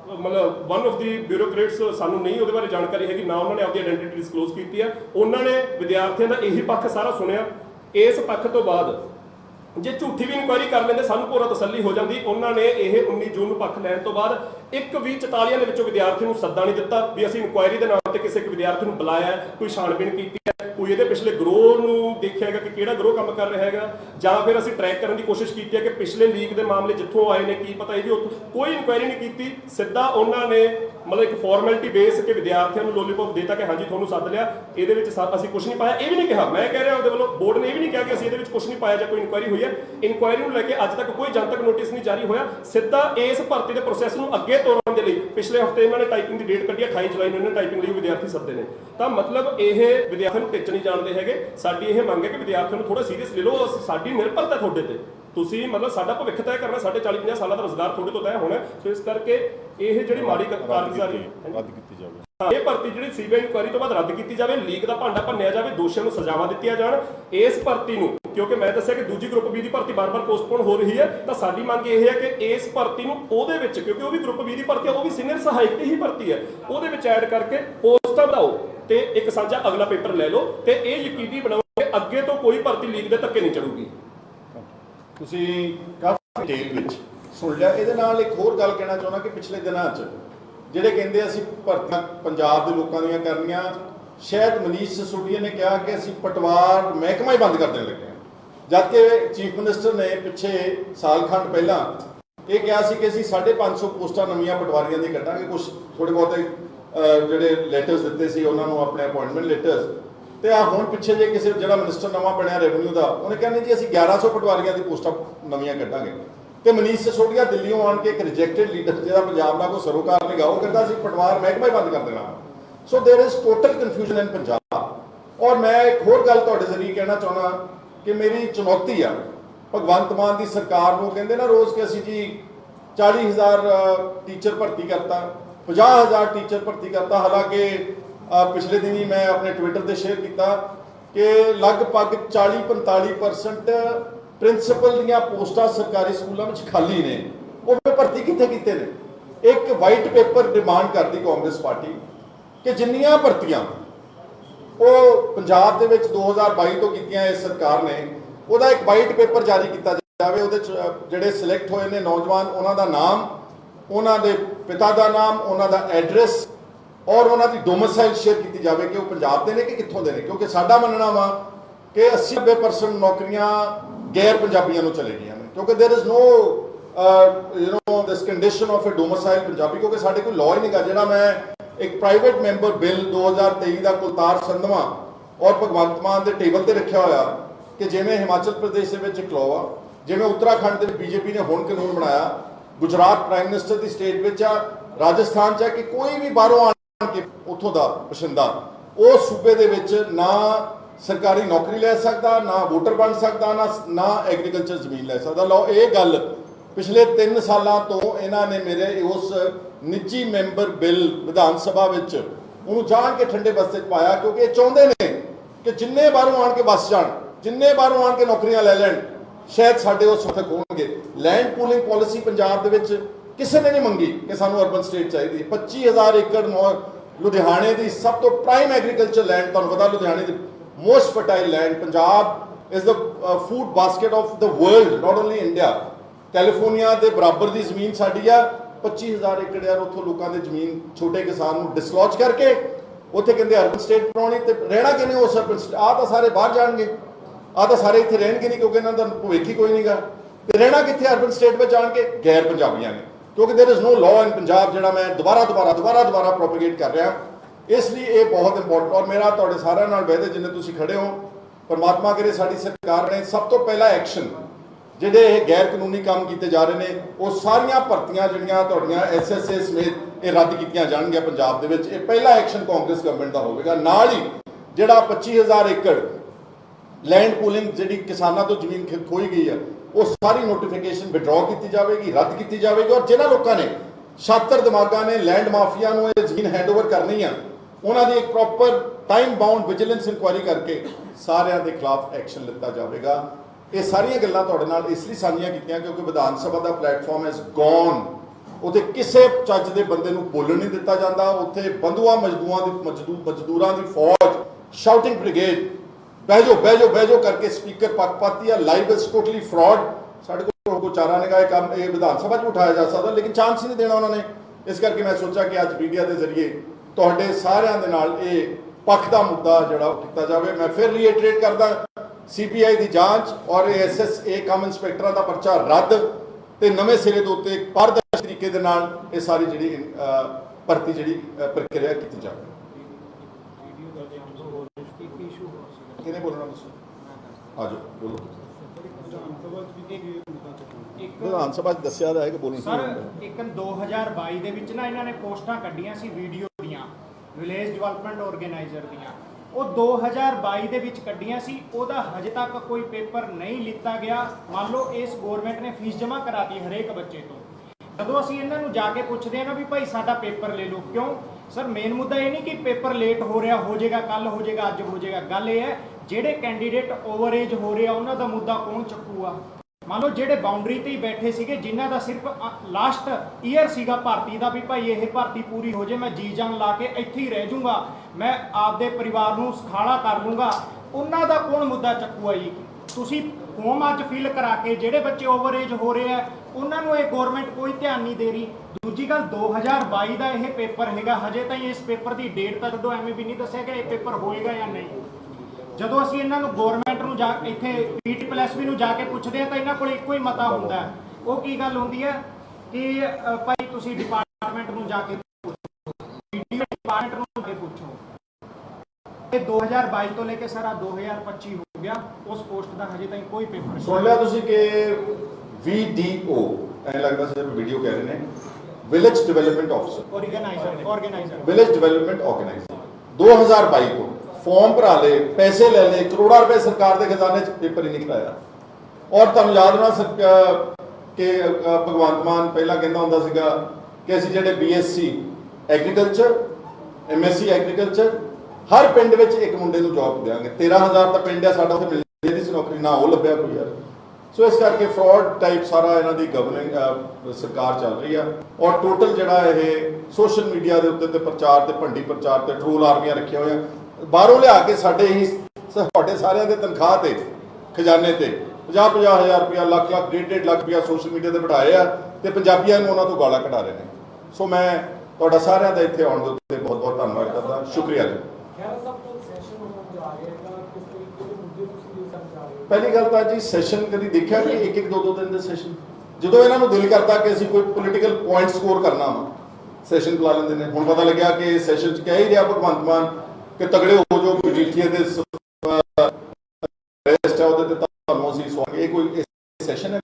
ਮਤਲਬ ਵਨ ਆਫ ਦੀ ਬਿਊਰੋਕ੍ਰੇਟਸ ਸਾਨੂੰ ਨਹੀਂ ਉਹਦੇ ਬਾਰੇ ਜਾਣਕਾਰੀ ਹੈਗੀ, ਨਾ ਉਹਨਾਂ ਨੇ ਆਪਦੀ ਆਇਡੈਂਟੀਟੀ ਡਿਸਕਲੋਜ਼ ਕੀਤੀ ਹੈ। ਉਹਨਾਂ ਨੇ ਵਿਦਿਆਰਥੀਆਂ ਦਾ ਇਹੀ ਪੱਖ ਸਾਰਾ ਸੁਣਿਆ। ਇਸ ਪੱਖ ਤੋਂ ਬਾਅਦ ਜੇ ਝੂਠੀ ਵੀ ਇਨਕੁਆਇਰੀ ਕਰ ਲੈਂਦੇ, ਸਾਨੂੰ ਪੂਰਾ ਤਸੱਲੀ ਹੋ ਜਾਂਦੀ। ਉਹਨਾਂ ਨੇ ਇਹ 19 ਜੂਨ ਨੂੰ ਪੱਖ ਲੈਣ ਤੋਂ ਬਾਅਦ ਇੱਕ ਵੀ 44 ਦੇ ਵਿੱਚੋਂ ਵਿਦਿਆਰਥੀ ਨੂੰ ਸੱਦਾ ਨਹੀਂ ਦਿੱਤਾ ਵੀ ਅਸੀਂ ਇਨਕੁਆਇਰੀ ਦੇ ਨਾਮ ਤੇ ਕਿਸੇ ਇੱਕ ਵਿਦਿਆਰਥੀ ਨੂੰ ਬੁਲਾਇਆ ਕੋਈ ਛਾਣਬੀਣ ਕੀਤੀ ਹੈ। ਕੋਈ ਇਹਦੇ ਪਿਛਲੇ ਗਰੋਹ ਨੂੰ ਦੇਖਿਆ ਹੈਗਾ ਕਿ ਕਿਹੜਾ ਗਰੋਹ ਕੰਮ ਕਰ ਰਿਹਾ ਹੈਗਾ? ਜਾਂ ਫਿਰ ਅਸੀਂ ਟਰੈਕ ਕਰਨ ਦੀ ਕੋਸ਼ਿਸ਼ ਕੀਤੀ ਹੈ ਕਿ ਪਿਛਲੇ ਲੀਕ ਦੇ ਮਾਮਲੇ ਜਿੱਥੋਂ ਆਏ ਨੇ, ਕੀ ਪਤਾ ਇਹਦੀ ਕੋਈ ਇਨਕੁਆਇਰੀ ਨਹੀਂ ਕੀਤੀ। ਸਿੱਧਾ ਉਹਨਾਂ ਨੇ ਮਤਲਬ ਇੱਕ ਫਾਰਮੈਲਿਟੀ ਬੇਸ ਕੇ ਵਿਦਿਆਰਥੀਆਂ ਨੂੰ ਲੋਲੀਪੌਪ ਦੇਤਾ ਕਿ ਹਾਂਜੀ, ਤੁਹਾਨੂੰ ਸੱਦ ਲਿਆ। ਇਹਦੇ ਵਿੱਚ ਅਸੀਂ ਕੁਝ ਨਹੀਂ ਪਾਇਆ। ਇਹ ਵੀ ਨਹੀਂ ਕਿਹਾ। ਮੈਂ ਕਹਿ ਰਿਹਾ ਉਹਦੇ ਵੱਲੋਂ ਬੋਰਡ ਨੇ ਇਹ ਵੀ ਨਹੀਂ ਕਿਹਾ ਕਿ ਅਸੀਂ ਇਹਦੇ ਵਿੱਚ ਕੁਝ ਨਹੀਂ ਪਾਇਆ ਜਾਂ ਕੋਈ ਇਨਕੁਆਇਰੀ ਹੋਈ ਹੈ। ਇਨਕੁਆਇਰੀ ਨੂੰ ਲੈ ਕੇ ਅੱਜ ਤੱਕ ਕੋਈ ਜਨਤਕ ਨੋਟਿਸ ਨਹੀਂ ਜਾਰੀ ਹੋਇਆ। ਸਿੱਧਾ ਇਸ ਭਰਤੀ ਦੇ ਪ੍ਰੋਸੈਸ ਨੂੰ ਅੱਗੇ ਤੋਰਨ ਦੇ ਲਈ ਪਿਛਲੇ ਹਫ਼ਤੇ ਇਹਨਾਂ ਨੇ ਟਾਈਪਿੰਗ ਦੀ ਡੇਟ ਕੱਢੀ ਹੈ 28 ਜੁਲਾਈ ਨੂੰ ਇਹਨਾਂ ਨੇ ਟਾਈਪਿੰਗ ਲਈ ਵਿਦਿਆਰਥੀ ਸੱਦੇ ਨੇ। ਤਾਂ ਮਤਲਬ ਇਹ ਵਿਦਿਆਰਥੀਆਂ ਨੂੰ ਟਿੱਚ ਨਹੀਂ ਜਾਣਦੇ ਹੈਗੇ। ਸਾਡੀ ਇਹ ਮੰਗ ਹੈ ਕਿ ਵਿਦਿਆਰਥੀਆਂ ਨੂੰ ਥੋੜਾ ਸੀਰੀਅਸ ਲੈ ਲਓ ਸਾਡੀ ਨਿਰਭਰਤਾ ਤੁਹਾਡੇ ਤੇ। ਤੁਸੀਂ ਮਤਲਬ ਸਾਡਾ ਭਵਿੱਖ ਤੈਅ ਕਰਨਾ ਸਾਡੇ 40 50 ਸਾਲਾਂ ਦਾ ਰੋਜ਼ਗਾਰ ਤੁਹਾਡੇ ਤੋਂ ਤੈਅ ਹੋਣਾ। ਸੋ ਇਸ ਕਰਕੇ ਇਹ ਜਿਹੜੀ ਮਾੜੀ ਕਾਰਗੁਜ਼ਾਰੀ ਰੱਦ ਕੀਤੀ ਜਾਵੇ। ਇਹ ਭਰਤੀ ਜਿਹੜੀ ਸੀਬੀਆਈ ਇਨਕੁਆਇਰੀ ਤੋਂ ਬਾਅਦ ਰੱਦ ਕੀਤੀ ਜਾਵੇ। ਲੀਕ ਦਾ ਭਾਂਡਾ ਭੰਨਿਆ ਜਾਵੇ ਦੋਸ਼ੀਆਂ ਨੂੰ ਸਜ਼ਾਵਾਂ ਦਿੱਤੀਆਂ ਜਾਣ। ਇਸ ਭਰਤੀ ਨੂੰ ਕਿਉਂਕਿ ਮੈਂ ਦੱਸਿਆ ਕਿ ਦੂਜੀ ਗਰੁੱਪ ਬੀ ਦੀ ਭਰਤੀ ਬਾਰ-ਬਾਰ ਪੋਸਟਪੋਨ ਹੋ ਰਹੀ ਹੈ ਤਾਂ ਸਾਡੀ ਮੰਗ ਇਹ ਹੈ ਕਿ ਇਸ ਭਰਤੀ ਨੂੰ ਉਹਦੇ ਵਿੱਚ ਕਿਉਂਕਿ ਉਹ ਵੀ ਗਰੁੱਪ ਬੀ ਦੀ ਭਰਤੀ ਹੈ ਉਹ ਵੀ ਸੀਨੀਅਰ ਸਹਾਇਕ ਦੀ ਹੀ ਭਰਤੀ ਹੈ। ਉਹਦੇ ਵਿੱਚ ਐਡ ਕਰਕੇ ਪੋਸਟਾਂ ਵਧਾਓ। ਤੇ ਇੱਕ ਸਾਂਝਾ ਅਗਲਾ ਪੇਪਰ ਲੈ ਲਓ ਤੇ ਇਹ ਯਕੀਨੀ ਬਣਾਓ ਕਿ ਅੱਗੇ ਤੋਂ ਕੋਈ ਭਰਤੀ ਲੀਕ ਦੇ ਧੱਕੇ ਨਹੀਂ ਚੜੂਗੀ। ਤੁਸੀਂ ਕਾਫੀ ਡਿਟੇਲ ਵਿੱਚ ਸੁਣ ਲਿਆ। ਇਹਦੇ ਨਾਲ ਇੱਕ ਹੋਰ ਗੱਲ ਕਹਿਣਾ ਚਾਹੁੰਦਾ ਕਿ ਪਿਛਲੇ ਦਿਨਾਂ 'ਚ ਜਿਹੜੇ ਕਹਿੰਦੇ ਅਸੀਂ ਭਰਤੀਆਂ ਪੰਜਾਬ ਦੇ ਲੋਕਾਂ ਦੀਆਂ ਕਰਨੀਆਂ, ਸ਼ਾਇਦ ਮਨੀਸ਼ ਸਿਸੋਦੀਆ ਨੇ ਕਿਹਾ ਕਿ ਅਸੀਂ ਪਟਵਾਰ ਮਹਿਕਮਾ ਹੀ ਬੰਦ ਕਰ ਦੇਣ ਲੱਗੇ ਹਾਂ। ਜਦ ਕਿ ਚੀਫ ਮਿਨਿਸਟਰ ਨੇ ਪਿੱਛੇ ਸਾਲ ਖੰਡ ਪਹਿਲਾਂ ਇਹ ਕਿਹਾ ਸੀ ਕਿ ਅਸੀਂ 550 ਪੋਸਟਾਂ ਨਵੀਆਂ ਪਟਵਾਰੀਆਂ ਦੀ ਕੱਢਾਂਗੇ। ਕੁਝ ਥੋੜੇ ਬਹੁਤੇ ਜਿਹੜੇ ਲੈਟਰਸ ਦਿੱਤੇ ਸੀ ਉਹਨਾਂ ਨੂੰ ਆਪਣੇ ਅਪਾਇੰਟਮੈਂਟ ਲੈਟਰਸ ਤੇ ਆ ਹੁਣ ਪਿੱਛੇ ਜੇ ਕਿਸੇ ਜਿਹੜਾ ਮਿਨਿਸਟਰ ਨਵਾਂ ਬਣਿਆ ਰੈਵਨਿਊ ਦਾ ਉਹਨੇ ਕਹਿੰਦੇ ਜੀ ਅਸੀਂ 1100 ਪਟਵਾਰੀਆਂ ਦੀ ਪੋਸਟਾਂ ਨਵੀਆਂ ਕੱਢਾਂਗੇ ਤੇ ਮਨੀਸ਼ ਸਿਸੋਦੀਆ ਦਿੱਲੀੋਂ ਆਣ ਕੇ ਇੱਕ ਰਿਜੈਕਟਡ ਲੀਡਰ ਜਿਹੜਾ ਪੰਜਾਬ ਦਾ ਕੋਈ ਸਰੋਕਾਰ ਨਹੀਂ ਗਾ ਉਹ ਕਹਿੰਦਾ ਸੀ ਪਟਵਾਰ ਮਹਿਕਮਾ ਹੀ ਬੰਦ ਕਰ ਦੇਣਾ so there is total confusion in Punjab ਔਰ ਮੈਂ ਇੱਕ ਹੋਰ ਗੱਲ ਤੁਹਾਡੇ ਜ਼ਰੀਏ ਕਹਿਣਾ ਚਾਹੁੰਦਾ ਕਿ ਮੇਰੀ ਚੁਣੌਤੀ ਆ ਭਗਵੰਤ ਮਾਨ ਦੀ ਸਰਕਾਰ ਨੂੰ ਕਹਿੰਦੇ ਨਾ ਰੋਜ਼ ਕਿ ਅਸੀਂ ਜੀ 40000 ਟੀਚਰ ਭਰਤੀ ਕਰਤਾ 50000 ਟੀਚਰ ਭਰਤੀ ਕਰਤਾ। ਹਾਲਾਂਕਿ ਪਿਛਲੇ ਦਿਨੀ ਮੈਂ ਆਪਣੇ ਟਵਿੱਟਰ ਤੇ ਸ਼ੇਅਰ ਕੀਤਾ ਕਿ ਲਗਭਗ 40-45% ਪ੍ਰਿੰਸੀਪਲ ਦੀਆਂ ਪੋਸਟਾਂ ਸਰਕਾਰੀ ਸਕੂਲਾਂ ਵਿੱਚ ਖਾਲੀ ਨੇ। ਉਹ ਫਿਰ ਭਰਤੀ ਕਿੱਥੇ ਕੀਤੇ ਨੇ? ਇੱਕ ਵਾਈਟ ਪੇਪਰ ਡਿਮਾਂਡ ਕਰਦੀ ਕਾਂਗਰਸ ਪਾਰਟੀ ਕਿ ਜਿੰਨੀਆਂ ਭਰਤੀਆਂ ਉਹ ਪੰਜਾਬ ਦੇ ਵਿੱਚ 2022 ਤੋਂ ਕੀਤੀਆਂ ਇਸ ਸਰਕਾਰ ਨੇ, ਉਹਦਾ ਇੱਕ ਵਾਈਟ ਪੇਪਰ ਜਾਰੀ ਕੀਤਾ ਜਾਵੇ। ਉਹਦੇ ਚ ਜਿਹੜੇ ਸਿਲੈਕਟ ਹੋਏ ਨੇ ਨੌਜਵਾਨ, ਉਹਨਾਂ ਦਾ ਨਾਮ ਉਹਨਾਂ ਦੇ ਪਿਤਾ ਦਾ ਨਾਮ ਉਹਨਾਂ ਦਾ ਐਡਰੈਸ ਔਰ ਉਹਨਾਂ ਦੀ ਡੋਮਿਸਾਈਲ ਸ਼ੇਅਰ ਕੀਤੀ ਜਾਵੇ ਕਿ ਉਹ ਪੰਜਾਬ ਦੇ ਨੇ ਕਿ ਕਿੱਥੋਂ ਦੇ ਨੇ ਕਿਉਂਕਿ ਸਾਡਾ ਮੰਨਣਾ ਵਾ ਕਿ 80-90% ਨੌਕਰੀਆਂ ਗੈਰ ਪੰਜਾਬੀਆਂ ਨੂੰ ਚਲੇ ਗਈਆਂ ਨੇ ਕਿਉਂਕਿ there is no you know this condition of a domicile Punjabi ਕਿਉਂਕਿ ਸਾਡੇ ਕੋਈ ਲਾਅ ਹੀ ਨਹੀਂਗਾ ਜਿਹੜਾ ਮੈਂ ਇੱਕ ਪ੍ਰਾਈਵੇਟ ਮੈਂਬਰ ਬਿੱਲ 2023 ਦਾ ਕੁਲਤਾਰ ਸੰਧਵਾ ਔਰ ਭਗਵੰਤ ਮਾਨ ਦੇ ਟੇਬਲ ਤੇ ਰੱਖਿਆ ਹੋਇਆ ਕਿ ਜਿਵੇਂ ਹਿਮਾਚਲ ਪ੍ਰਦੇਸ਼ ਦੇ ਵਿੱਚ ਇੱਕ ਲਾਅ ਆ ਜਿਵੇਂ ਉੱਤਰਾਖੰਡ ਦੇ ਵਿੱਚ ਬੀਜੇਪੀ ਨੇ ਹੁਣ ਕਾਨੂੰਨ ਬਣਾਇਆ ਗੁਜਰਾਤ ਪ੍ਰਾਈਮ ਮਿਨਿਸਟਰ ਦੀ ਸਟੇਟ ਵਿੱਚ ਆ, ਰਾਜਸਥਾਨ ਚ ਆ ਕਿ ਕੋਈ ਵੀ ਬਾਹਰੋਂ ਆਣ ਕੇ ਉੱਥੋਂ ਦਾ ਬਸ਼ਿੰਦਾ ਉਹ ਸੂਬੇ ਦੇ ਵਿੱਚ ਨਾ ਸਰਕਾਰੀ ਨੌਕਰੀ ਲੈ ਸਕਦਾ, ਨਾ ਵੋਟਰ ਬਣ ਸਕਦਾ, ਨਾ ਨਾ ਐਗਰੀਕਲਚਰ ਜ਼ਮੀਨ ਲੈ ਸਕਦਾ। ਲਓ, ਇਹ ਗੱਲ ਪਿਛਲੇ 3 ਸਾਲਾਂ ਤੋਂ ਇਹਨਾਂ ਨੇ ਮੇਰੇ ਉਸ ਨਿੱਜੀ ਮੈਂਬਰ ਬਿੱਲ ਵਿਧਾਨ ਸਭਾ ਵਿੱਚ ਉਹਨੂੰ ਜਾਣ ਕੇ ਠੰਡੇ ਬਸਤੇ 'ਚ ਪਾਇਆ, ਕਿਉਂਕਿ ਇਹ ਚਾਹੁੰਦੇ ਨੇ ਕਿ ਜਿੰਨੇ ਬਾਹਰੋਂ ਆਣ ਕੇ ਵਸ ਜਾਣ, ਜਿੰਨੇ ਬਾਹਰੋਂ ਆਣ ਕੇ ਨੌਕਰੀਆਂ ਲੈ ਲੈਣ ਸ਼ਾਇਦ ਸਾਡੇ ਉਹ ਸੁਖਕ ਹੋਣਗੇ। ਲੈਂਡ ਪੂਲਿੰਗ ਪਾਲਿਸੀ ਪੰਜਾਬ ਦੇ ਵਿੱਚ ਕਿਸੇ ਨੇ ਨਹੀਂ ਮੰਗੀ ਕਿ ਸਾਨੂੰ ਅਰਬਨ ਸਟੇਟ ਚਾਹੀਦੀ। ਹੈ 25000 ਏਕੜ ਨੌ- ਲੁਧਿਆਣੇ ਦੀ ਸਭ ਤੋਂ ਪ੍ਰਾਈਮ ਐਗਰੀਕਲਚਰ ਲੈਂਡ ਤੁਹਾਨੂੰ ਪਤਾ ਲੁਧਿਆਣੇ ਦੀ most fertile land Punjab is the food basket of the world not only India California ਦੇ ਬਰਾਬਰ ਦੀ ਜ਼ਮੀਨ ਸਾਡੀ ਆ। 25000 ਏਕੜ ਯਾਰ ਉੱਥੋਂ ਲੋਕਾਂ ਦੇ ਜ਼ਮੀਨ ਛੋਟੇ ਕਿਸਾਨ ਨੂੰ ਡਿਸਲੋਜ ਕਰਕੇ ਉੱਥੇ ਕਹਿੰਦੇ ਅਰਬਨ ਸਟੇਟ ਬਣਾਉਣੀ ਤੇ ਰਹਿਣਾ ਕਿਨੇ ਉਸ ਅਰਬਨ ਸਟੇਟ ਆ ਤਾਂ ਸਾਰੇ ਬਾਹਰ ਜਾਣਗੇ। ਆ ਤਾਂ ਸਾਰੇ ਇੱਥੇ ਰਹਿਣਗੇ ਨਹੀਂ ਕਿਉਂਕਿ ਇਹਨਾਂ ਦਾ ਭਵਿੱਖ ਹੀ ਕੋਈ ਨਹੀਂਗਾ ਤੇ ਰਹਿਣਾ ਕਿੱਥੇ ਅਰਬਨ ਸਟੇਟ ਵਿੱਚ ਆਣ ਕੇ ਗੈਰ ਪੰਜਾਬੀਆਂ ਨੇ ਕਿਉਂਕਿ there is no law in Punjab ਜਿਹੜਾ ਮੈਂ ਦੁਬਾਰਾ ਦੁਬਾਰਾ ਦੁਬਾਰਾ ਦੁਬਾਰਾ ਪ੍ਰੋਪਗੇਟ ਕਰ ਰਿਹਾ ਇਸ ਲਈ ਇਹ ਬਹੁਤ ਇੰਪੋਰਟੈਂਟ ਔਰ ਮੇਰਾ ਤੁਹਾਡੇ ਸਾਰਿਆਂ ਨਾਲ ਵਾਅਦਾ ਜਿੰਨੇ ਤੁਸੀਂ ਖੜੇ ਹੋ ਪਰਮਾਤਮਾ ਕਰੇ ਸਾਡੀ ਸਰਕਾਰ ਨੇ ਸਭ ਤੋਂ ਪਹਿਲਾ ਐਕਸ਼ਨ ਜਿਹੜੇ ਇਹ ਗੈਰ ਕਾਨੂੰਨੀ ਕੰਮ ਕੀਤੇ ਜਾ ਰਹੇ ਨੇ ਉਹ ਸਾਰੀਆਂ ਭਰਤੀਆਂ ਜਿਹੜੀਆਂ ਤੁਹਾਡੀਆਂ ਐਸਐਸਏ ਸਮੇਤ ਇਹ ਰੱਦ ਕੀਤੀਆਂ ਜਾਣਗੀਆਂ ਪੰਜਾਬ ਦੇ ਵਿੱਚ ਇਹ ਪਹਿਲਾ ਐਕਸ਼ਨ ਕਾਂਗਰਸ ਗਵਰਨਮੈਂਟ ਦਾ ਹੋਵੇਗਾ ਨਾਲ ਹੀ ਜਿਹੜਾ 25000 ਏਕੜ ਲੈਂਡ ਪੂਲਿੰਗ ਜਿਹੜੀ ਕਿਸਾਨਾਂ ਤੋਂ ਜ਼ਮੀਨ ਖਿ- ਖੋਈ ਗਈ ਹੈ ਉਹ ਸਾਰੀ ਨੋਟੀਫਿਕੇਸ਼ਨ ਵਿਡਰਾਅ ਕੀਤੀ ਜਾਵੇਗੀ, ਰੱਦ ਕੀਤੀ ਜਾਵੇਗੀ ਔਰ ਜਿਨ੍ਹਾਂ ਲੋਕਾਂ ਨੇ ਛਾਤਰ ਦਿਮਾਗਾਂ ਨੇ ਲੈਂਡ ਮਾਫੀਆ ਨੂੰ ਇਹ ਜ਼ਮੀਨ ਹੈਂਡਓਵਰ ਕਰਨੀ ਆ, ਉਹਨਾਂ ਦੀ ਇੱਕ proper time bound vigilance inquiry ਕਰਕੇ ਸਾਰਿਆਂ ਦੇ ਖਿਲਾਫ ਐਕਸ਼ਨ ਲਿੱਤਾ ਜਾਵੇਗਾ। ਇਹ ਸਾਰੀਆਂ ਗੱਲਾਂ ਤੁਹਾਡੇ ਨਾਲ ਇਸ ਲਈ ਸਾਂਝੀਆਂ ਕੀਤੀਆਂ ਕਿਉਂਕਿ ਵਿਧਾਨ ਸਭਾ ਦਾ ਪਲੇਟਫਾਰਮ ਹੈਜ਼ ਗੋਨ ਉੱਥੇ ਕਿਸੇ ਚੱਜ ਦੇ ਬੰਦੇ ਨੂੰ ਬੋਲਣ ਨਹੀਂ ਦਿੱਤਾ ਜਾਂਦਾ, ਉੱਥੇ ਬੰਦੂਆ ਮਜ਼ਦੂਰਾਂ ਦੀ ਮਜ਼ਦੂ ਮਜ਼ਦੂਰਾਂ ਦੀ ਫੌਜ ਸ਼ਾਊਟਿੰਗ ਬ੍ਰਿਗੇਡ ਬਹਿ ਜਾਓ ਬਹਿ ਜਾਓ ਬਹਿ ਜਾਓ ਕਰਕੇ ਸਪੀਕਰ ਪੱਖਪਾਤੀ ਆ। ਲਾਈਵ ਇਜ਼ ਟੋਟਲੀ ਫਰਾਡ ਸਾਡੇ ਕੋਲ ਕੋਈ ਨੇ ਨਿਗਾਹ ਇਹ ਕੰਮ, ਇਹ ਵਿਧਾਨ ਸਭਾ 'ਚ ਉਠਾਇਆ ਜਾ ਸਕਦਾ, ਲੇਕਿਨ ਚਾਂਸ ਹੀ ਨਹੀਂ ਦੇਣਾ ਉਹਨਾਂ ਨੇ। ਇਸ ਕਰਕੇ ਮੈਂ ਸੋਚਿਆ ਕਿ ਅੱਜ ਮੀਡੀਆ ਦੇ ਜ਼ਰੀਏ ਤੁਹਾਡੇ ਸਾਰਿਆਂ ਦੇ ਨਾਲ ਇਹ ਪੱਖ ਦਾ ਮੁੱਦਾ ਜਿਹੜਾ ਉਹ ਕੀਤਾ ਜਾਵੇ। ਮੈਂ ਫਿਰ ਰੀਇਟਰੇਟ ਕਰਦਾ ਸੀਪੀਆਈ ਦੀ ਜਾਂਚ ਔਰ ਐਸਐਸਏ ਕਮ ਇੰਸਪੈਕਟਰਾਂ ਦਾ ਪਰਚਾ ਰੱਦ ਤੇ ਨਵੇਂ ਸਿਰੇ ਦੇ ਉੱਤੇ ਇੱਕ ਪਾਰਦਰਸ਼ੀ ਤਰੀਕੇ ਦੇ ਨਾਲ ਇਹ ਸਾਰੀ ਜਿਹੜੀ ਭਰਤੀ ਜਿਹੜੀ ਪ੍ਰਕਿਰਿਆ ਕੀਤੀ ਜਾਵੇ। ਬੋਲਣਾ ਦੱਸੋ ਆਜੋ ਬੋਲੋ। ਇੱਕ ਵਿਧਾਨ ਸਭਾ 'ਚ ਦੱਸਿਆ ਤਾਂ ਹੈ ਕਿ ਬੋਲਣ ਸਰ ਇੱਕ 2022 ਦੇ ਵਿੱਚ ਨਾ ਇਹਨਾਂ ਨੇ ਪੋਸਟਾਂ ਕੱਢੀਆਂ ਸੀ ਵੀਡੀਓ ਦੀਆਂ ਵਿਲੇਜ ਡਿਵੈਲਪਮੈਂਟ ਆਰਗੇਨਾਈਜ਼ਰ ਦੀਆਂ। ਉਹ 2022 ਦੇ ਵਿੱਚ ਕੱਢੀਆਂ ਸੀ ਉਹਦਾ ਹਜੇ ਤੱਕ ਕੋਈ ਪੇਪਰ ਨਹੀਂ ਲਿੱਤਾ ਗਿਆ। ਮੰਨ ਲਓ ਇਸ ਗਵਰਨਮੈਂਟ ਨੇ ਫੀਸ ਜਮ੍ਹਾਂ ਕਰਾਤੀ ਹਰੇਕ ਬੱਚੇ ਤੋਂ। ਜਦੋਂ ਅਸੀਂ ਇਹਨਾਂ ਨੂੰ ਜਾ ਕੇ ਪੁੱਛਦੇ ਆ ਨਾ ਵੀ ਭਾਈ ਸਾਡਾ ਪੇਪਰ ਲੈ ਲਓ ਕਿਉਂ? ਸਰ ਮੇਨ ਮੁੱਦਾ ਇਹ ਨਹੀਂ ਕਿ ਪੇਪਰ ਲੇਟ ਹੋ ਰਿਹਾ ਹੋ ਜਾਏਗਾ ਕੱਲ ਹੋ ਜਾਏਗਾ ਅੱਜ ਹੋ ਜਾਏਗਾ। ਗੱਲ ਇਹ ਹੈ ਜਿਹੜੇ ਕੈਂਡੀਡੇਟ ਓਵਰ ਏਜ ਹੋ ਰਹੇ ਆ, ਉਹਨਾਂ ਦਾ ਮੁੱਦਾ ਕੌਣ ਚੱਕੂਗਾ? ਮੰਨ ਲਓ ਜਿਹੜੇ ਬਾਉਂਡਰੀ ਤੇ ਹੀ ਬੈਠੇ ਸੀਗੇ, ਜਿਨ੍ਹਾਂ ਦਾ ਸਿਰਫ ਲਾਸਟ ਈਅਰ ਸੀਗਾ ਭਰਤੀ ਦਾ ਵੀ ਭਾਈ, ਇਹ ਭਰਤੀ ਪੂਰੀ ਹੋ ਜੇ ਮੈਂ ਜੀ ਜਾਨ ਲਾ ਕੇ ਇੱਥੇ ਹੀ ਰਹਿ ਜਾਊਂਗਾ, ਮੈਂ ਆਪਦੇ ਪਰਿਵਾਰ ਨੂੰ ਸਖਾਲਾ ਕਰ ਲੂੰਗਾ ਉਹਨਾਂ ਦਾ ਕੌਣ ਮੁੱਦਾ ਚੱਕੂਗਾ ਜੀ? ਤੁਸੀਂ ਫੋਮ ਅੱਜ ਫਿਲ ਕਰਾ ਕੇ ਜਿਹੜੇ ਬੱਚੇ ਓਵਰ ਏਜ ਹੋ ਰਹੇ ਆ, ਉਹਨਾਂ ਨੂੰ ਇਹ ਗਵਰਨਮੈਂਟ ਕੋਈ ਧਿਆਨ ਨਹੀਂ ਦੇ ਰਹੀ। ਦੂਜੀ ਗੱਲ 2022 ਦਾ ਇਹ ਪੇਪਰ ਹੈਗਾ, ਹਜੇ ਤਾਈਂ ਇਸ ਪੇਪਰ ਦੀ ਡੇਟ ਤਾਂ ਜਦੋਂ ਐਵੇਂ ਵੀ ਨਹੀਂ ਦੱਸਿਆ ਕਿ ਇਹ ਪੇਪਰ ਹੋਏਗਾ ਜਾਂ ਨਹੀਂ। ਜਦੋਂ ਅਸੀਂ ਇਹਨਾਂ ਨੂੰ ਗਵਰਨਮੈਂਟ ਨੂੰ ਜਾ ਇੱਥੇ ਪੀਟੀ ਪਲੱਸ ਵੀ ਨੂੰ ਜਾ ਕੇ ਪੁੱਛਦੇ ਆ ਤਾਂ ਇਹਨਾਂ ਕੋਲ ਇੱਕੋ ਹੀ ਮਤਾ ਹੁੰਦਾ ਹੈ। ਉਹ ਕੀ ਗੱਲ ਹੁੰਦੀ ਹੈ ਕਿ ਅ, ਭਾਈ ਤੁਸੀਂ ਡਿਪਾਰਟਮੈਂਟ ਨੂੰ ਜਾ ਕੇ ਪੁੱਛੋ। ਵੀਡੀਓ ਡਿਪਾਰਟਮੈਂਟ ਨੂੰ ਜਾ ਕੇ ਪੁੱਛੋ। ਇਹ 2022 ਤੋਂ ਲੈ ਕੇ ਸਾਰਾ 2025 ਹੋ ਗਿਆ। ਉਸ ਪੋਸਟ ਦਾ ਹਜੇ ਤਾਈਂ ਕੋਈ ਪੇਪਰ ਨਹੀਂ। ਸੁਣ ਲਿਆ ਤੁਸੀਂ ਕਿ VDO ਐਂ ਲੱਗਦਾ ਸੀ ਵੀਡੀਓ ਕਹਿ ਰਹੇ ਨੇ village development officer organizer organizer village development organization 2022 ਤੋਂ। ਫਾਰਮ ਭਰਾ ਲਏ, ਪੈਸੇ ਲੈ ਲਏ, ਕਰੋੜਾਂ ਰੁਪਏ ਸਰਕਾਰ ਦੇ ਖਜ਼ਾਨੇ 'ਚ ਪੇਪਰ ਹੀ ਨਹੀਂ ਕਰਾਇਆ। ਔਰ ਤੁਹਾਨੂੰ ਯਾਦ ਹੋਣਾ ਕਿ ਭਗਵੰਤ ਮਾਨ ਪਹਿਲਾਂ ਕਹਿੰਦਾ ਹੁੰਦਾ ਸੀਗਾ ਕਿ ਅਸੀਂ ਜਿਹੜੇ ਬੀਐਸਸੀ ਐਗਰੀਕਲਚਰ ਐਮਐਸਸੀ ਐਗਰੀਕਲਚਰ ਹਰ ਪਿੰਡ ਵਿੱਚ ਇੱਕ ਮੁੰਡੇ ਨੂੰ ਜੌਬ ਦੇਵਾਂਗੇ 13000 ਤਾਂ ਪਿੰਡ ਆ, ਸਾਡਾ ਉੱਥੇ ਮਿਲ ਜਾਂਦੀ ਸੀ ਨੌਕਰੀ, ਨਾ ਉਹ ਲੱਭਿਆ ਕੋਈ ਯਾਰ। ਸੋ ਇਸ ਕਰਕੇ ਫਰਾਡ ਟਾਈਪ ਸਾਰਾ ਇਹਨਾਂ ਦੀ ਗਵਰਨਿੰਗ ਸਰਕਾਰ ਚੱਲ ਰਹੀ ਆ। ਔਰ ਟੋਟਲ ਜਿਹੜਾ ਇਹ ਸੋਸ਼ਲ ਮੀਡੀਆ ਦੇ ਉੱਤੇ ਤੇ ਪ੍ਰਚਾਰ ਤੇ ਭੰਡੀ ਪ੍ਰਚਾਰ ਤੇ ਟ੍ਰੋਲ ਆਰਮੀਆਂ ਰੱਖਿਆ ਹੋਇਆ ਬਾਹਰੋਂ ਲਿਆ ਕੇ ਸਾਡੇ ਹੀ ਤੁਹਾਡੇ ਸਾਰਿਆਂ ਦੇ ਤਨਖਾਹ ਤੇ ਖਜ਼ਾਨੇ ਤੇ 50 50 ਹਜ਼ਾਰ ਰੁਪਇਆ ਲੱਖ ਲੱਖ ਡੇਢ ਡੇਢ ਲੱਖ ਰੁਪਇਆ ਸੋਸ਼ਲ ਮੀਡੀਆ ਤੇ ਬਿਠਾਏ ਆ ਤੇ ਪੰਜਾਬੀਆਂ ਨੂੰ ਉਹਨਾਂ ਤੋਂ ਗਾਲਾਂ ਕਢਾ ਰਹੇ ਨੇ। ਸੋ ਮੈਂ ਤੁਹਾਡਾ ਸਾਰਿਆਂ ਦਾ ਇੱਥੇ ਆਉਣ ਦੇ ਉੱਤੇ ਬਹੁਤ ਬਹੁਤ ਧੰਨਵਾਦ ਕਰਦਾ। ਸ਼ੁਕਰੀਆ ਜੀ। ਪਹਿਲੀ ਗੱਲ ਤਾਂ ਜੀ ਸੈਸ਼ਨ ਕਦੀ ਦੇਖਿਆ ਕਿ ਇੱਕ ਇੱਕ ਦੋ ਦੋ ਦਿਨ ਦੇ ਸੈਸ਼ਨ ਜਦੋਂ ਇਹਨਾਂ ਨੂੰ ਦਿਲ ਕਰਦਾ ਕਿ ਅਸੀਂ ਕੋਈ ਪੋਲੀਟੀਕਲ ਪੁਆਇੰਟ ਸਕੋਰ ਕਰਨਾ ਵਾ ਸੈਸ਼ਨ ਬੁਲਾ ਲੈਂਦੇ ਨੇ। ਹੁਣ ਪਤਾ ਲੱਗਿਆ ਕਿ ਸੈਸ਼ਨ ਚ ਕਹਿ ਹੀ ਰਿਹਾ ਭਗਵੰਤ ਮਾਨ ਕਿ ਤਗੜੇ ਹੋ ਜੋ ਮਜੀਠੀਆ ਦੇ ਰੈਸਟ ਆ ਉਹਦੇ ਤੇ ਤੁਹਾਨੂੰ ਅਸੀਂ ਸਵਾਲ ਇਹ ਕੋਈ ਸੈਸ਼ਨ ਹੈ?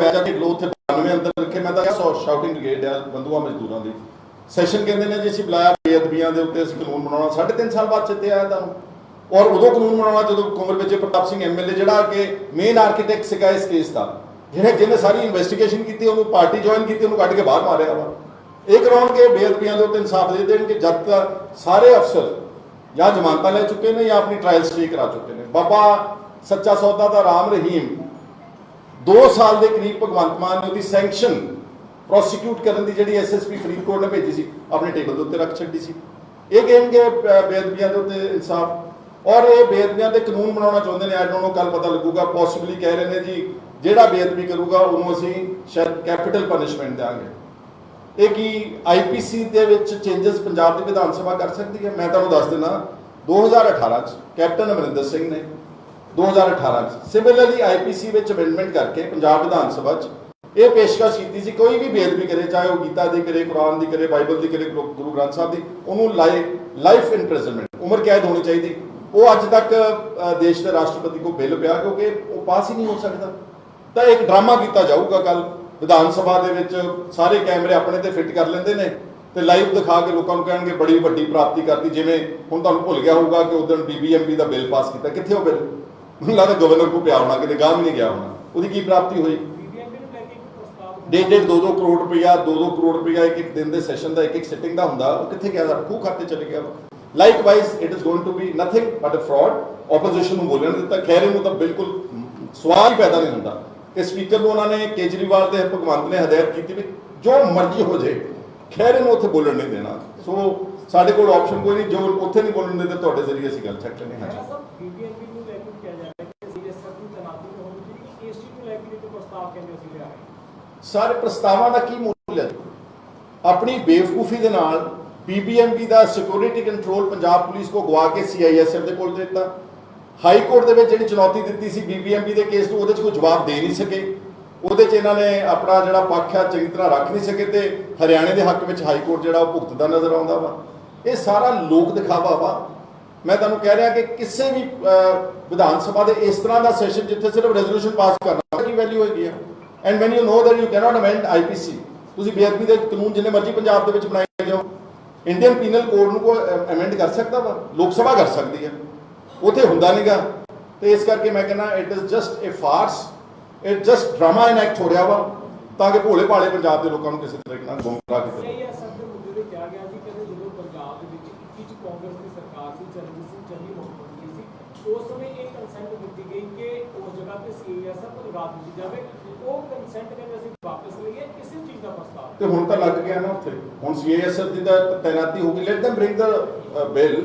ਮੈਂ ਜਾ ਕੇ ਲੋ 92 ਅੰਦਰ ਰੱਖੇ, ਮੈਂ ਤਾਂ ਸੌ ਸ਼ਾਊਟਿੰਗ ਬ੍ਰਿਗੇਡ ਆ ਬੰਦੂਆ ਮਜ਼ਦੂਰਾਂ ਦੀ। ਸੈਸ਼ਨ ਕਹਿੰਦੇ ਨੇ ਜੀ, ਅਸੀਂ ਬੁਲਾਇਆ ਬੇਅਦਬੀਆਂ ਦੇ ਉੱਤੇ ਅਸੀਂ ਕਾਨੂੰਨ ਬਣਾਉਣਾ। ਸਾਢੇ ਤਿੰਨ ਸਾਲ ਬਾਅਦ ਚਿੱਤੇ ਆਇਆ ਤੁਹਾਨੂੰ। ਔਰ ਉਦੋਂ ਕਾਨੂੰਨ ਬਣਾਉਣਾ, ਜਦੋਂ ਕੁੰਵਰ ਵਿੱਚ ਪ੍ਰਤਾਪ ਸਿੰਘ ਐਮਐਲਏ ਜਿਹੜਾ ਕਿ ਮੇਨ ਆਰਕੀਟੈਕਟ ਸੀਗਾ ਇਸ ਕੇਸ ਦਾ ਜਿਹੜੇ ਜਿਹਨੇ ਸਾਰੀ ਇਨਵੈਸਟੀਗੇਸ਼ਨ ਕੀਤੀ, ਉਹਨੂੰ ਪਾਰਟੀ ਜੁਆਇਨ ਕੀਤੀ, ਉਹਨੂੰ ਕੱਢ ਕੇ ਬਾਹਰ ਮਾਰਿਆ ਵਾ। ਇਹ ਕਰਾਉਣਗੇ, ਬੇਅਦਬੀਆਂ ਦੇ ਉੱਤੇ ਇਨਸਾਫ ਦੇ ਦੇਣਗੇ, ਜਦ ਤੱਕ ਸਾਰੇ ਅਫਸਰ ਜਾਂ ਜ਼ਮਾਨਤਾਂ ਲੈ ਚੁੱਕੇ ਨੇ ਜਾਂ ਆਪਣੀ ਟ੍ਰਾਇਲ ਸਟੇ ਕਰਾ ਚੁੱਕੇ ਨੇ। ਬਾਬਾ ਸੱਚਾ ਸੌਦਾ ਦਾ ਰਾਮ ਰਹੀਮ 2 ਸਾਲ ਦੇ ਕਰੀਬ ਭਗਵੰਤ ਮਾਨ ਨੇ ਉਹਦੀ ਸੈਂਕਸ਼ਨ ਪ੍ਰੋਸੀਕਿਊਟ ਕਰਨ ਦੀ ਜਿਹੜੀ ਐਸਐਸਪੀ ਫਰੀਦਕੋਟ ਨੇ ਭੇਜੀ ਸੀ, ਆਪਣੇ ਟੇਬਲ ਦੇ ਉੱਤੇ ਰੱਖ ਛੱਡੀ ਸੀ। ਇਹ ਕਹਿਣਗੇ ਬੇਅਦਬੀਆਂ ਦੇ ਉੱਤੇ ਇਨਸਾਫ। ਔਰ ਇਹ ਬੇਅਦਬੀਆਂ ਦੇ ਕਾਨੂੰਨ ਬਣਾਉਣਾ ਚਾਹੁੰਦੇ ਨੇ ਆਈ ਨੂੰ ਕੱਲ ਪਤਾ ਲੱਗੂਗਾ। ਪੋਸੀਬਲੀ ਕਹਿ ਰਹੇ ਨੇ ਜੀ, ਜਿਹੜਾ ਬੇਅਦਬੀ ਕਰੂਗਾ, ਉਹਨੂੰ ਅਸੀਂ ਸ਼ਾਇਦ ਕੈਪੀਟਲ ਪਨਿਸ਼ਮੈਂਟ ਦੇਵਾਂਗੇ ਇਹ ਕੀ ਆਈਪੀਸੀ ਦੇ ਵਿੱਚ ਚੇਂਜਸ ਪੰਜਾਬ ਦੀ ਵਿਧਾਨ ਸਭਾ ਕਰ ਸਕਦੀ ਹੈ? ਮੈਂ ਤੁਹਾਨੂੰ ਦੱਸ ਦਿੰਦਾ 2018 ਚ ਕੈਪਟਨ ਅਮਰਿੰਦਰ ਸਿੰਘ ਨੇ 2018 ਚ ਸਿਮਿਲਰਲੀ ਆਈਪੀਸੀ ਵਿੱਚ ਅਮੈਂਡਮੈਂਟ ਕਰਕੇ ਪੰਜਾਬ ਵਿਧਾਨ ਸਭਾ ਚ ਇਹ ਪੇਸ਼ਕਸ਼ ਕੀਤੀ ਸੀ। ਕੋਈ ਵੀ ਬੇਅਦਬੀ ਕਰੇ, ਚਾਹੇ ਉਹ ਗੀਤਾ ਦੀ ਕਰੇ, ਕੁਰਾਨ ਦੀ ਕਰੇ, ਬਾਈਬਲ ਦੀ ਕਰੇ, ਗੁਰੂ ਗ੍ਰੰਥ ਸਾਹਿਬ ਦੀ, ਉਹਨੂੰ ਲਾਈਫ ਇੰਪ੍ਰਿਜ਼ਨਮੈਂਟ ਉਮਰ ਕੈਦ ਹੋਣੀ ਚਾਹੀਦੀ। ਉਹ ਅੱਜ ਤੱਕ ਦੇਸ਼ ਦੇ ਰਾਸ਼ਟਰਪਤੀ ਕੋ ਬਿੱਲ ਪਿਆ ਕਿਉਂਕਿ ਉਹ ਪਾਸ ਹੀ ਨਹੀਂ ਹੋ ਸਕਦਾ। ਤਾਂ ਇੱਕ ਡਰਾਮਾ ਕੀਤਾ ਜਾਊਗਾ ਕੱਲ ਵਿਧਾਨ ਸਭਾ ਦੇ ਵਿੱਚ ਸਾਰੇ ਕੈਮਰੇ ਆਪਣੇ ਤੇ ਫਿੱਟ ਕਰ ਲੈਂਦੇ ਨੇ ਤੇ ਲਾਈਵ ਦਿਖਾ ਕੇ ਲੋਕਾਂ ਨੂੰ ਕਹਿਣਗੇ ਬੜੀ ਵੱਡੀ ਪ੍ਰਾਪਤੀ ਕਰਤੀ ਜਿਵੇਂ ਹੁਣ ਤੁਹਾਨੂੰ ਭੁੱਲ ਗਿਆ ਹੋਊਗਾ ਕਿ ਉਦੋਂ ਬੀਬੀਐਮਬੀ ਦਾ ਬਿੱਲ ਪਾਸ ਕੀਤਾ। ਕਿੱਥੇ ਉਹ ਬਿੱਲ? ਮੈਨੂੰ ਲੱਗਦਾ ਗਵਰਨਰ ਕੋ ਪਿਆ ਹੋਣਾ ਕਿਤੇ ਗਾਹ ਵੀ ਨਹੀਂ ਗਿਆ ਹੋਣਾ। ਉਹਦੀ ਕੀ ਪ੍ਰਾਪਤੀ ਹੋਈ? ਬੀਬੀਐਮਬੀ ਨੂੰ ਲੈ ਕੇ ਇੱਕ ਪ੍ਰਸਤਾਵ ਡੇਢ ਡੇਢ 2-2 ਕਰੋੜ ਰੁਪਇਆ 2-2 ਕਰੋੜ ਰੁਪਇਆ ਇੱਕ ਇੱਕ ਦਿਨ ਦੇ ਸੈਸ਼ਨ ਦਾ ਇੱਕ ਇੱਕ ਸਿਟਿੰਗ ਦਾ ਹੁੰਦਾ। ਉਹ ਕਿੱਥੇ ਗਿਆ? ਖੂਹ ਖਾਤੇ ਚਲੇ ਗਿਆ likewise it is going to be nothing but a fraud opposition ਨੂੰ ਬੋਲਣ ਦਿੱਤਾ। ਖੈਰ ਇਹਨੂੰ ਤਾਂ ਬਿਲਕੁਲ ਸਵਾਲ ਹੀ ਪੈਦਾ ਨਹੀਂ ਹੁੰਦਾ। ਕਿ ਸਪੀਕਰ ਨੂੰ ਉਹਨਾਂ ਨੇ ਕੇਜਰੀਵਾਲ ਤੇ ਭਗਵੰਤ ਨੇ ਹਦਾਇਤ ਕੀਤੀ ਵੀ ਜੋ ਮਰਜ਼ੀ ਹੋ ਜੇ ਖੈਰ ਇਹਨੂੰ ਉੱਥੇ ਬੋਲਣ ਨਹੀਂ ਦੇਣਾ। ਸੋ ਸਾਡੇ ਕੋਲ ਆਪਸ਼ਨ ਕੋਈ ਨਹੀਂ ਜੋ ਉੱਥੇ ਨਹੀਂ ਬੋਲਣ ਦਿੰਦੇ ਤੁਹਾਡੇ ਜ਼ਰੀਏ ਅਸੀਂ ਗੱਲ ਚੱਕ ਲੈਣੇ ਹਾਂ। ਨੂੰ ਨੂੰ ਸਾਰੇ ਪ੍ਰਸਤਾਵਾਂ ਦਾ ਕੀ ਮੁੱਲ ਹੈ? ਆਪਣੀ ਬੇਵਕੂਫੀ ਦੇ ਨਾਲ ਬੀਬੀਐਮਬੀ ਦਾ ਸਿਕਿਉਰਿਟੀ ਕੰਟਰੋਲ ਪੰਜਾਬ ਪੁਲਿਸ ਕੋ ਗਵਾ ਕੇ ਸੀਆਈਐਸਐਫ ਦੇ ਕੋਲ ਦੇ ਦਿੱਤਾ। ਹਾਈ ਕੋਰਟ ਦੇ ਵਿੱਚ ਜਿਹੜੀ ਚੁਣੌਤੀ ਦਿੱਤੀ ਸੀ ਬੀਬੀਐਮਬੀ ਦੇ ਕੇਸ ਨੂੰ, ਉਹਦੇ 'ਚ ਕੋਈ ਜਵਾਬ ਦੇ ਨਹੀਂ ਸਕੇ। ਉਹਦੇ 'ਚ ਇਹਨਾਂ ਨੇ ਆਪਣਾ ਜਿਹੜਾ ਪੱਖ ਆ, ਚੰਗੀ ਤਰ੍ਹਾਂ ਰੱਖ ਨਹੀਂ ਸਕੇ ਤੇ ਹਰਿਆਣੇ ਦੇ ਹੱਕ ਵਿੱਚ ਹਾਈ ਕੋਰਟ ਜਿਹੜਾ ਉਹ ਭੁਗਤਦਾ ਨਜ਼ਰ ਆਉਂਦਾ ਵਾ। ਇਹ ਸਾਰਾ ਲੋਕ ਦਿਖਾਵਾ ਵਾ। ਮੈਂ ਤੁਹਾਨੂੰ ਕਹਿ ਰਿਹਾ ਕਿ ਕਿਸੇ ਵੀ ਵਿਧਾਨ ਸਭਾ ਦੇ ਇਸ ਤਰ੍ਹਾਂ ਦਾ ਸੈਸ਼ਨ ਜਿੱਥੇ ਸਿਰਫ ਰੈਜ਼ੋਲੂਸ਼ਨ ਪਾਸ ਕਰਨਾ ਕੀ ਵੈਲਿਊ ਹੈਗੀ ਆ। And when you know that you cannot amend IPC ਤੁਸੀਂ ਬੇਅਦਬੀ ਦੇ ਕਾਨੂੰਨ ਜਿੰਨੇ ਮਰਜ਼ੀ ਪੰਜਾਬ ਦੇ ਵਿੱਚ ਬਣਾਏ ਜਾਓ। ਇੰਡੀਅਨ ਪੀਨਲ ਕੋਡ ਨੂੰ ਕੋ ਅਮੈਂਡ ਕਰ ਸਕਦਾ ਵਾ? ਲੋਕ ਸਭਾ ਕਰ ਸਕਦੀ ਹੈ ਉਥੇ ਹੁੰਦਾ ਨਹੀਂਗਾ ਤੇ ਇਸ ਕਰਕੇ ਮੈਂ ਕਹਿੰਦਾ it is just a farce it just drama enact ਹੋ ਰਿਹਾ ਵਾ ਤਾਂ ਕਿ ਭੋਲੇ ਭਾਲੇ ਪੰਜਾਬ ਦੇ ਲੋਕਾਂ ਨੂੰ ਕਿਸੇ ਤਰੀਕੇ ਨਾਲ ਗੁੰਮਰਾਹ ਕੀਤਾ ਜਾਵੇ। ਸੀਐਸਐਫ ਦੇ ਮੁੱਦੇ ਤੇ ਕਿਹਾ ਗਿਆ ਸੀ ਕਿ ਜਦੋਂ ਪੰਜਾਬ ਦੇ ਵਿੱਚ 21 ਚ ਕਾਂਗਰਸ ਦੀ ਸਰਕਾਰ ਸੀ ਚੰਨੀ ਸਿੰਘ ਚੰਨੀ ਮੁੱਖ ਮੰਤਰੀ ਸੀ ਉਸ ਸਮੇਂ ਇਹ ਕੰਸੈਂਟ ਦਿੱਤੀ ਗਈ ਕਿ ਉਸ ਜਗ੍ਹਾ ਤੇ ਸੀਐਸਐਫ ਲਗਾ ਦਿੱਤੀ ਜਾਵੇ। ਉਹ ਕੰਸੈਂਟ ਕਹਿੰਦੇ ਅਸੀਂ ਵਾਪਸ ਲਈਏ ਕਿਸੇ ਚੀਜ਼ ਦਾ ਪ੍ਰਸਤਾਵ ਤੇ ਹੁਣ ਤਾਂ ਲੱਗ ਗਿਆ ਨਾ ਉੱਥੇ। ਹੁਣ ਸੀਐਸਐਫ ਦੀ ਤਾਂ ਤੈਨਾਤੀ ਹੋ ਗਈ। Let them bring the bill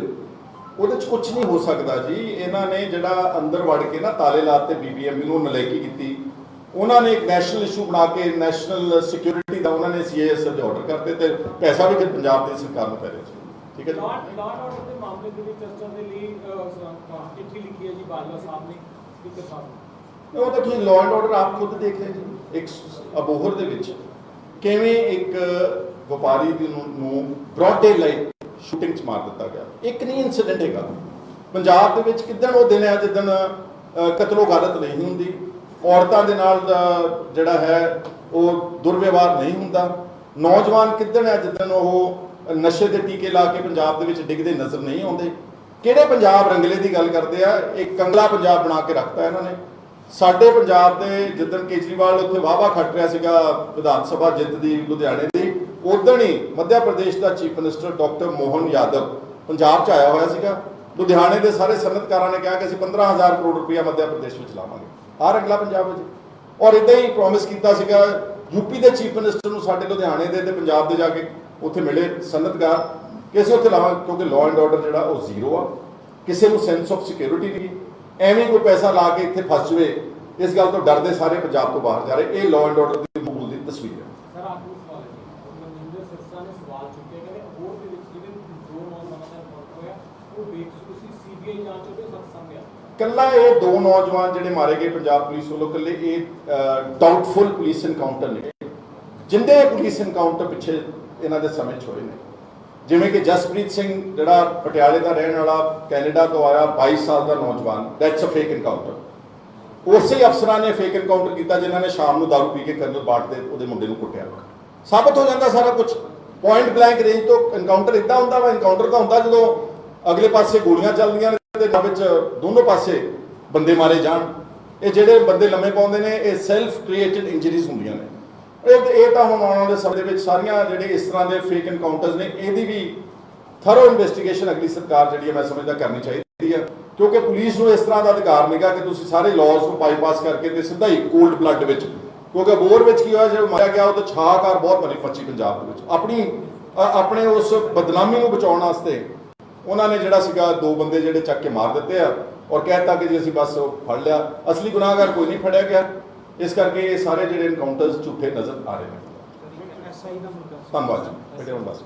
ਉਹਦੇ ਚ ਕੁਝ ਨਹੀਂ ਹੋ ਸਕਦਾ ਜੀ। ਇਹਨਾਂ ਨੇ ਜਿਹੜਾ ਅੰਦਰ ਵੜ ਕੇ ਨਾ ਤਾਲੇ ਲਾਤੇ ਬੀਬੀਐਮ ਨੂੰ ਨਲਾਇਕੀ ਕੀਤੀ। ਉਹਨਾਂ ਨੇ ਇੱਕ ਨੈਸ਼ਨਲ ਇਸ਼ੂ ਬਣਾ ਕੇ ਨੈਸ਼ਨਲ ਸਿਕਿਉਰਿਟੀ ਦਾ ਉਹਨਾਂ ਨੇ ਸੀਏਐਸਐਫ ਦੇ ਆਰਡਰ ਕਰਤੇ ਤੇ ਪੈਸਾ ਵੀ ਫਿਰ ਪੰਜਾਬ ਦੀ ਸਰਕਾਰ ਨੂੰ ਪੈ ਰਿਹਾ ਸੀ ਠੀਕ ਹੈ ਜੀ? ਲਾਟ ਆਰਡਰ ਦੇ ਮਾਮਲੇ ਦੇ ਵਿੱਚ ਚਰਚਾ ਦੇ ਲਈ ਚਿੱਠੀ ਲਿਖੀ ਹੈ ਜੀ ਬਾਜਵਾ ਸਾਹਿਬ ਨੇ ਸਪੀਕਰ ਸਾਹਿਬ ਨੂੰ। ਉਹ ਤਾਂ ਤੁਸੀਂ ਲਾਅ ਐਂਡ ਆਰਡਰ ਆਪ ਖੁਦ ਦੇਖ ਰਹੇ ਜੀ। ਇੱਕ ਅਬੋਹਰ ਦੇ ਵਿੱਚ ਕਿਵੇਂ ਇੱਕ ਵਪਾਰੀ ਨੂੰ ਬ੍ਰੌਡ ਡੇ ਲਾਈਟ ਸ਼ੂਟਿੰਗ ਚ ਮਾਰ ਦਿੱਤਾ ਗਿਆ। ਇੱਕ ਨਹੀਂ ਇਨਸੀਡੈਂਟ ਹੈਗਾ। ਪੰਜਾਬ ਦੇ ਵਿੱਚ ਕਿਦਣ ਉਹ ਦਿਨ ਹੈ ਜਿੱਦਣ ਕਤਲੋ ਗਲਤ ਨਹੀਂ ਹੁੰਦੀ। ਔਰਤਾਂ ਦੇ ਨਾਲ ਜਿਹੜਾ ਹੈ, ਉਹ ਦੁਰਵਿਵਹਾਰ ਨਹੀਂ ਹੁੰਦਾ। ਨੌਜਵਾਨ ਕਿਦਣ ਹੈ ਜਿੱਦਣ ਉਹ ਨਸ਼ੇ ਦੇ ਟੀਕੇ ਲਾ ਕੇ ਪੰਜਾਬ ਦੇ ਵਿੱਚ ਡਿੱਗਦੇ ਨਜ਼ਰ ਨਹੀਂ ਆਉਂਦੇ। ਕਿਹੜੇ ਪੰਜਾਬ ਰੰਗਲੇ ਦੀ ਗੱਲ ਕਰਦੇ ਆ? ਇਹ ਕੰਗਲਾ ਪੰਜਾਬ ਬਣਾ ਕੇ ਰੱਖਤਾ ਇਹਨਾਂ ਨੇ। ਸਾਡੇ ਪੰਜਾਬ ਦੇ ਜਿੱਦਣ ਕੇਜਰੀਵਾਲ ਉੱਥੇ ਵਾਵਾ ਖੱਟ ਰਿਹਾ ਸੀਗਾ ਵਿਧਾਨ ਸਭਾ ਜਿੱਤ ਦੀ ਲੁਧਿਆਣੇ ਦੀ ਉਦਣ ਹੀ ਮੱਧ ਪ੍ਰਦੇਸ਼ ਦਾ chief minister doctor Mohan Yadav Punjab 'ਚ ਆਇਆ ਹੋਇਆ ਸੀਗਾ। ਲੁਧਿਆਣੇ ਦੇ ਸਾਰੇ ਸਨਅਤਕਾਰਾਂ ਨੇ ਕਿਹਾ ਕਿ ਅਸੀਂ 15000 ਕਰੋੜ ਰੁਪਇਆ ਮੱਧ ਪ੍ਰਦੇਸ਼ ਵਿੱਚ ਲਾਵਾਂਗੇ। ਆ ਅਗਲਾ ਪੰਜਾਬ ਵਿੱਚ। ਔਰ ਇਦਾਂ ਹੀ ਪ੍ਰੋਮਿਸ ਕੀਤਾ ਸੀਗਾ ਯੂਪੀ ਦੇ ਚੀਫ ਮਿਨਿਸਟਰ ਨੂੰ ਸਾਡੇ ਲੁਧਿਆਣੇ ਦੇ ਤੇ ਪੰਜਾਬ ਦੇ ਜਾ ਕੇ ਉੱਥੇ ਮਿਲੇ ਸਨਅਤਕਾਰ ਕਿਸੇ ਉੱਥੇ ਲਾਵਾਂਗੇ, ਕਿਉਂਕਿ ਲਾਅ ਐਂਡ ਆਰਡਰ ਜਿਹੜਾ ਉਹ ਜ਼ੀਰੋ ਆ। ਕਿਸੇ ਨੂੰ ਸੈਂਸ ਆਫ ਸਿਕਿਉਰਿਟੀ ਨਹੀਂ। ਐਵੇਂ ਕੋਈ ਪੈਸਾ ਲਾ ਕੇ ਇੱਥੇ ਫਸ ਜਵੇ, ਇਸ ਗੱਲ ਤੋਂ ਡਰਦੇ ਸਾਰੇ ਪੰਜਾਬ ਤੋਂ ਬਾਹਰ ਜਾ ਰਹੇ। ਇਹ ਲਾਅ ਐਂਡ ਆਰਡਰ ਦੀ ਮੂਲ ਦੀ ਤਸਵੀਰ ਹੈ। ਸਰ ਆਖਰੀ ਸਵਾਲ ਹੈ ਜੀ ਮਨਿੰਦਰ ਸਿਰਸਾ ਨੇ ਸਵਾਲ ਚੁੱਕਿਆ ਕਿ ਹੋਰ ਦੇ ਵਿੱਚ ਜਿਹੜੇ ਦੋ ਨੌਜਵਾਨਾਂ ਦਾ ਮੌਤ ਹੋਇਆ ਉਹ ਬੇਕਸੂਰ ਸੀ ਜਾਂਚ ਉਹਦੇ ਸੱਤ ਸਾਹਮਣੇ ਕੱਲਾ ਇਹ ਦੋ ਨੌਜਵਾਨ ਜਿਹੜੇ ਮਾਰੇ ਗਏ ਪੰਜਾਬ ਪੁਲਿਸ ਵੱਲੋਂ, ਕੱਲੇ ਇਹ ਡਾਊਟਫੁਲ ਪੁਲਿਸ ਐਨਕਾਊਂਟਰ ਨੇ। ਜਿੰਦੇ ਪੁਲਿਸ ਐਨਕਾਊਂਟਰ ਪਿੱਛੇ ਇਹਨਾਂ ਦੇ ਸਮੇਂ 'ਚ ਹੋਏ ਨੇ। ਜਿਵੇਂ ਕਿ ਜਸਪ੍ਰੀਤ ਸਿੰਘ, ਜਿਹੜਾ ਪਟਿਆਲੇ ਦਾ ਰਹਿਣ ਵਾਲਾ, ਕੈਨੇਡਾ ਤੋਂ ਆਇਆ 22 ਸਾਲ ਦਾ ਨੌਜਵਾਨ ਦੈਟਸ ਅ ਫੇਕ ਐਨਕਾਊਂਟਰ ਉਸੇ ਅਫਸਰਾਂ ਨੇ ਫੇਕ ਇਨਕਾਊਂਟਰ ਕੀਤਾ, ਜਿਨ੍ਹਾਂ ਨੇ ਸ਼ਾਮ ਨੂੰ ਦਾਰੂ ਪੀ ਕੇ ਕਰਨਲ ਬਾਟ ਦੇ ਉਹਦੇ ਮੁੰਡੇ ਨੂੰ ਕੁੱਟਿਆ। ਸਾਬਤ ਹੋ ਜਾਂਦਾ ਸਾਰਾ ਕੁਝ ਪੁਆਇੰਟ ਬਲੈਂਕ ਰੇਂਜ ਤੋਂ ਇਨਕਾਊਂਟਰ ਇਦਾਂ ਹੁੰਦਾ ਵਾ ਇਨਕਾਊਂਟਰ ਤਾਂ ਹੁੰਦਾ ਜਦੋਂ ਅਗਲੇ ਪਾਸੇ ਗੋਲੀਆਂ ਚੱਲਦੀਆਂ ਨੇ ਵਿੱਚ ਦੋਨੋਂ ਪਾਸੇ ਬੰਦੇ ਮਾਰੇ ਜਾਣ। ਇਹ ਜਿਹੜੇ ਬੰਦੇ ਲੰਮੇ ਪਾਉਂਦੇ ਨੇ, ਇਹ ਸੈਲਫ ਕ੍ਰੀਏਟਡ ਇੰਜਰੀਜ਼ ਹੁੰਦੀਆਂ ਨੇ। ਇਹ ਇਹ ਤਾਂ ਹੁਣ ਆਉਣ ਵਾਲੇ ਸਮੇਂ ਦੇ ਵਿੱਚ ਸਾਰੀਆਂ ਜਿਹੜੇ ਇਸ ਤਰ੍ਹਾਂ ਦੇ ਫੇਕ ਇਨਕਾਊਂਟਰਸ ਨੇ, ਇਹਦੀ ਵੀ ਥਰੋ ਇਨਵੈਸਟੀਗੇਸ਼ਨ ਅਗਲੀ ਸਰਕਾਰ ਜਿਹੜੀ ਹੈ ਮੈਂ ਸਮਝਦਾ ਕਰਨੀ ਚਾਹੀਦੀ ਹੈ। ਕਿਉਂਕਿ ਪੁਲਿਸ ਨੂੰ ਇਸ ਤਰ੍ਹਾਂ ਦਾ ਅਧਿਕਾਰ ਨਹੀਂਗਾ ਕਿ ਤੁਸੀਂ ਸਾਰੇ ਲਾਜ਼ ਨੂੰ ਬਾਈਪਾਸ ਕਰਕੇ ਤੇ ਸਿੱਧਾ ਹੀ ਕੋਲਡ ਬਲੱਡ ਵਿੱਚ। ਕਿਉਂਕਿ ਬੋਰ ਵਿੱਚ ਕੀ ਹੋਇਆ, ਜਦੋਂ ਮਾਰਿਆ ਗਿਆ, ਉਹ ਤਾਂ ਛਾਕਾਰ ਬਹੁਤ ਬਣੀ ਪੱਚੀ ਪੰਜਾਬ ਦੇ ਵਿੱਚ। ਆਪਣੀ ਆਪਣੇ ਉਸ ਬਦਨਾਮੀ ਨੂੰ ਬਚਾਉਣ ਵਾਸਤੇ ਉਹਨਾਂ ਨੇ ਜਿਹੜਾ ਸੀਗਾ ਦੋ ਬੰਦੇ ਜਿਹੜੇ ਚੱਕ ਕੇ ਮਾਰ ਦਿੱਤੇ ਆ ਔਰ ਕਹਿਤਾ ਕਿ ਜੀ ਅਸੀਂ ਬਸ ਉਹ ਫੜ ਲਿਆ। ਅਸਲੀ ਗੁਨਾਹਗਾਰ ਕੋਈ ਨਹੀਂ ਫੜਿਆ ਗਿਆ। ਇਸ ਕਰਕੇ ਇਹ ਸਾਰੇ ਜਿਹੜੇ ਐਨਕਾਊਂਟਰਸ ਝੂਠੇ ਨਜ਼ਰ ਆ ਰਹੇ ਨੇ। ਧੰਨਵਾਦ ਜੀ। ਬੇਟੇ ਹੁਣ ਬਸ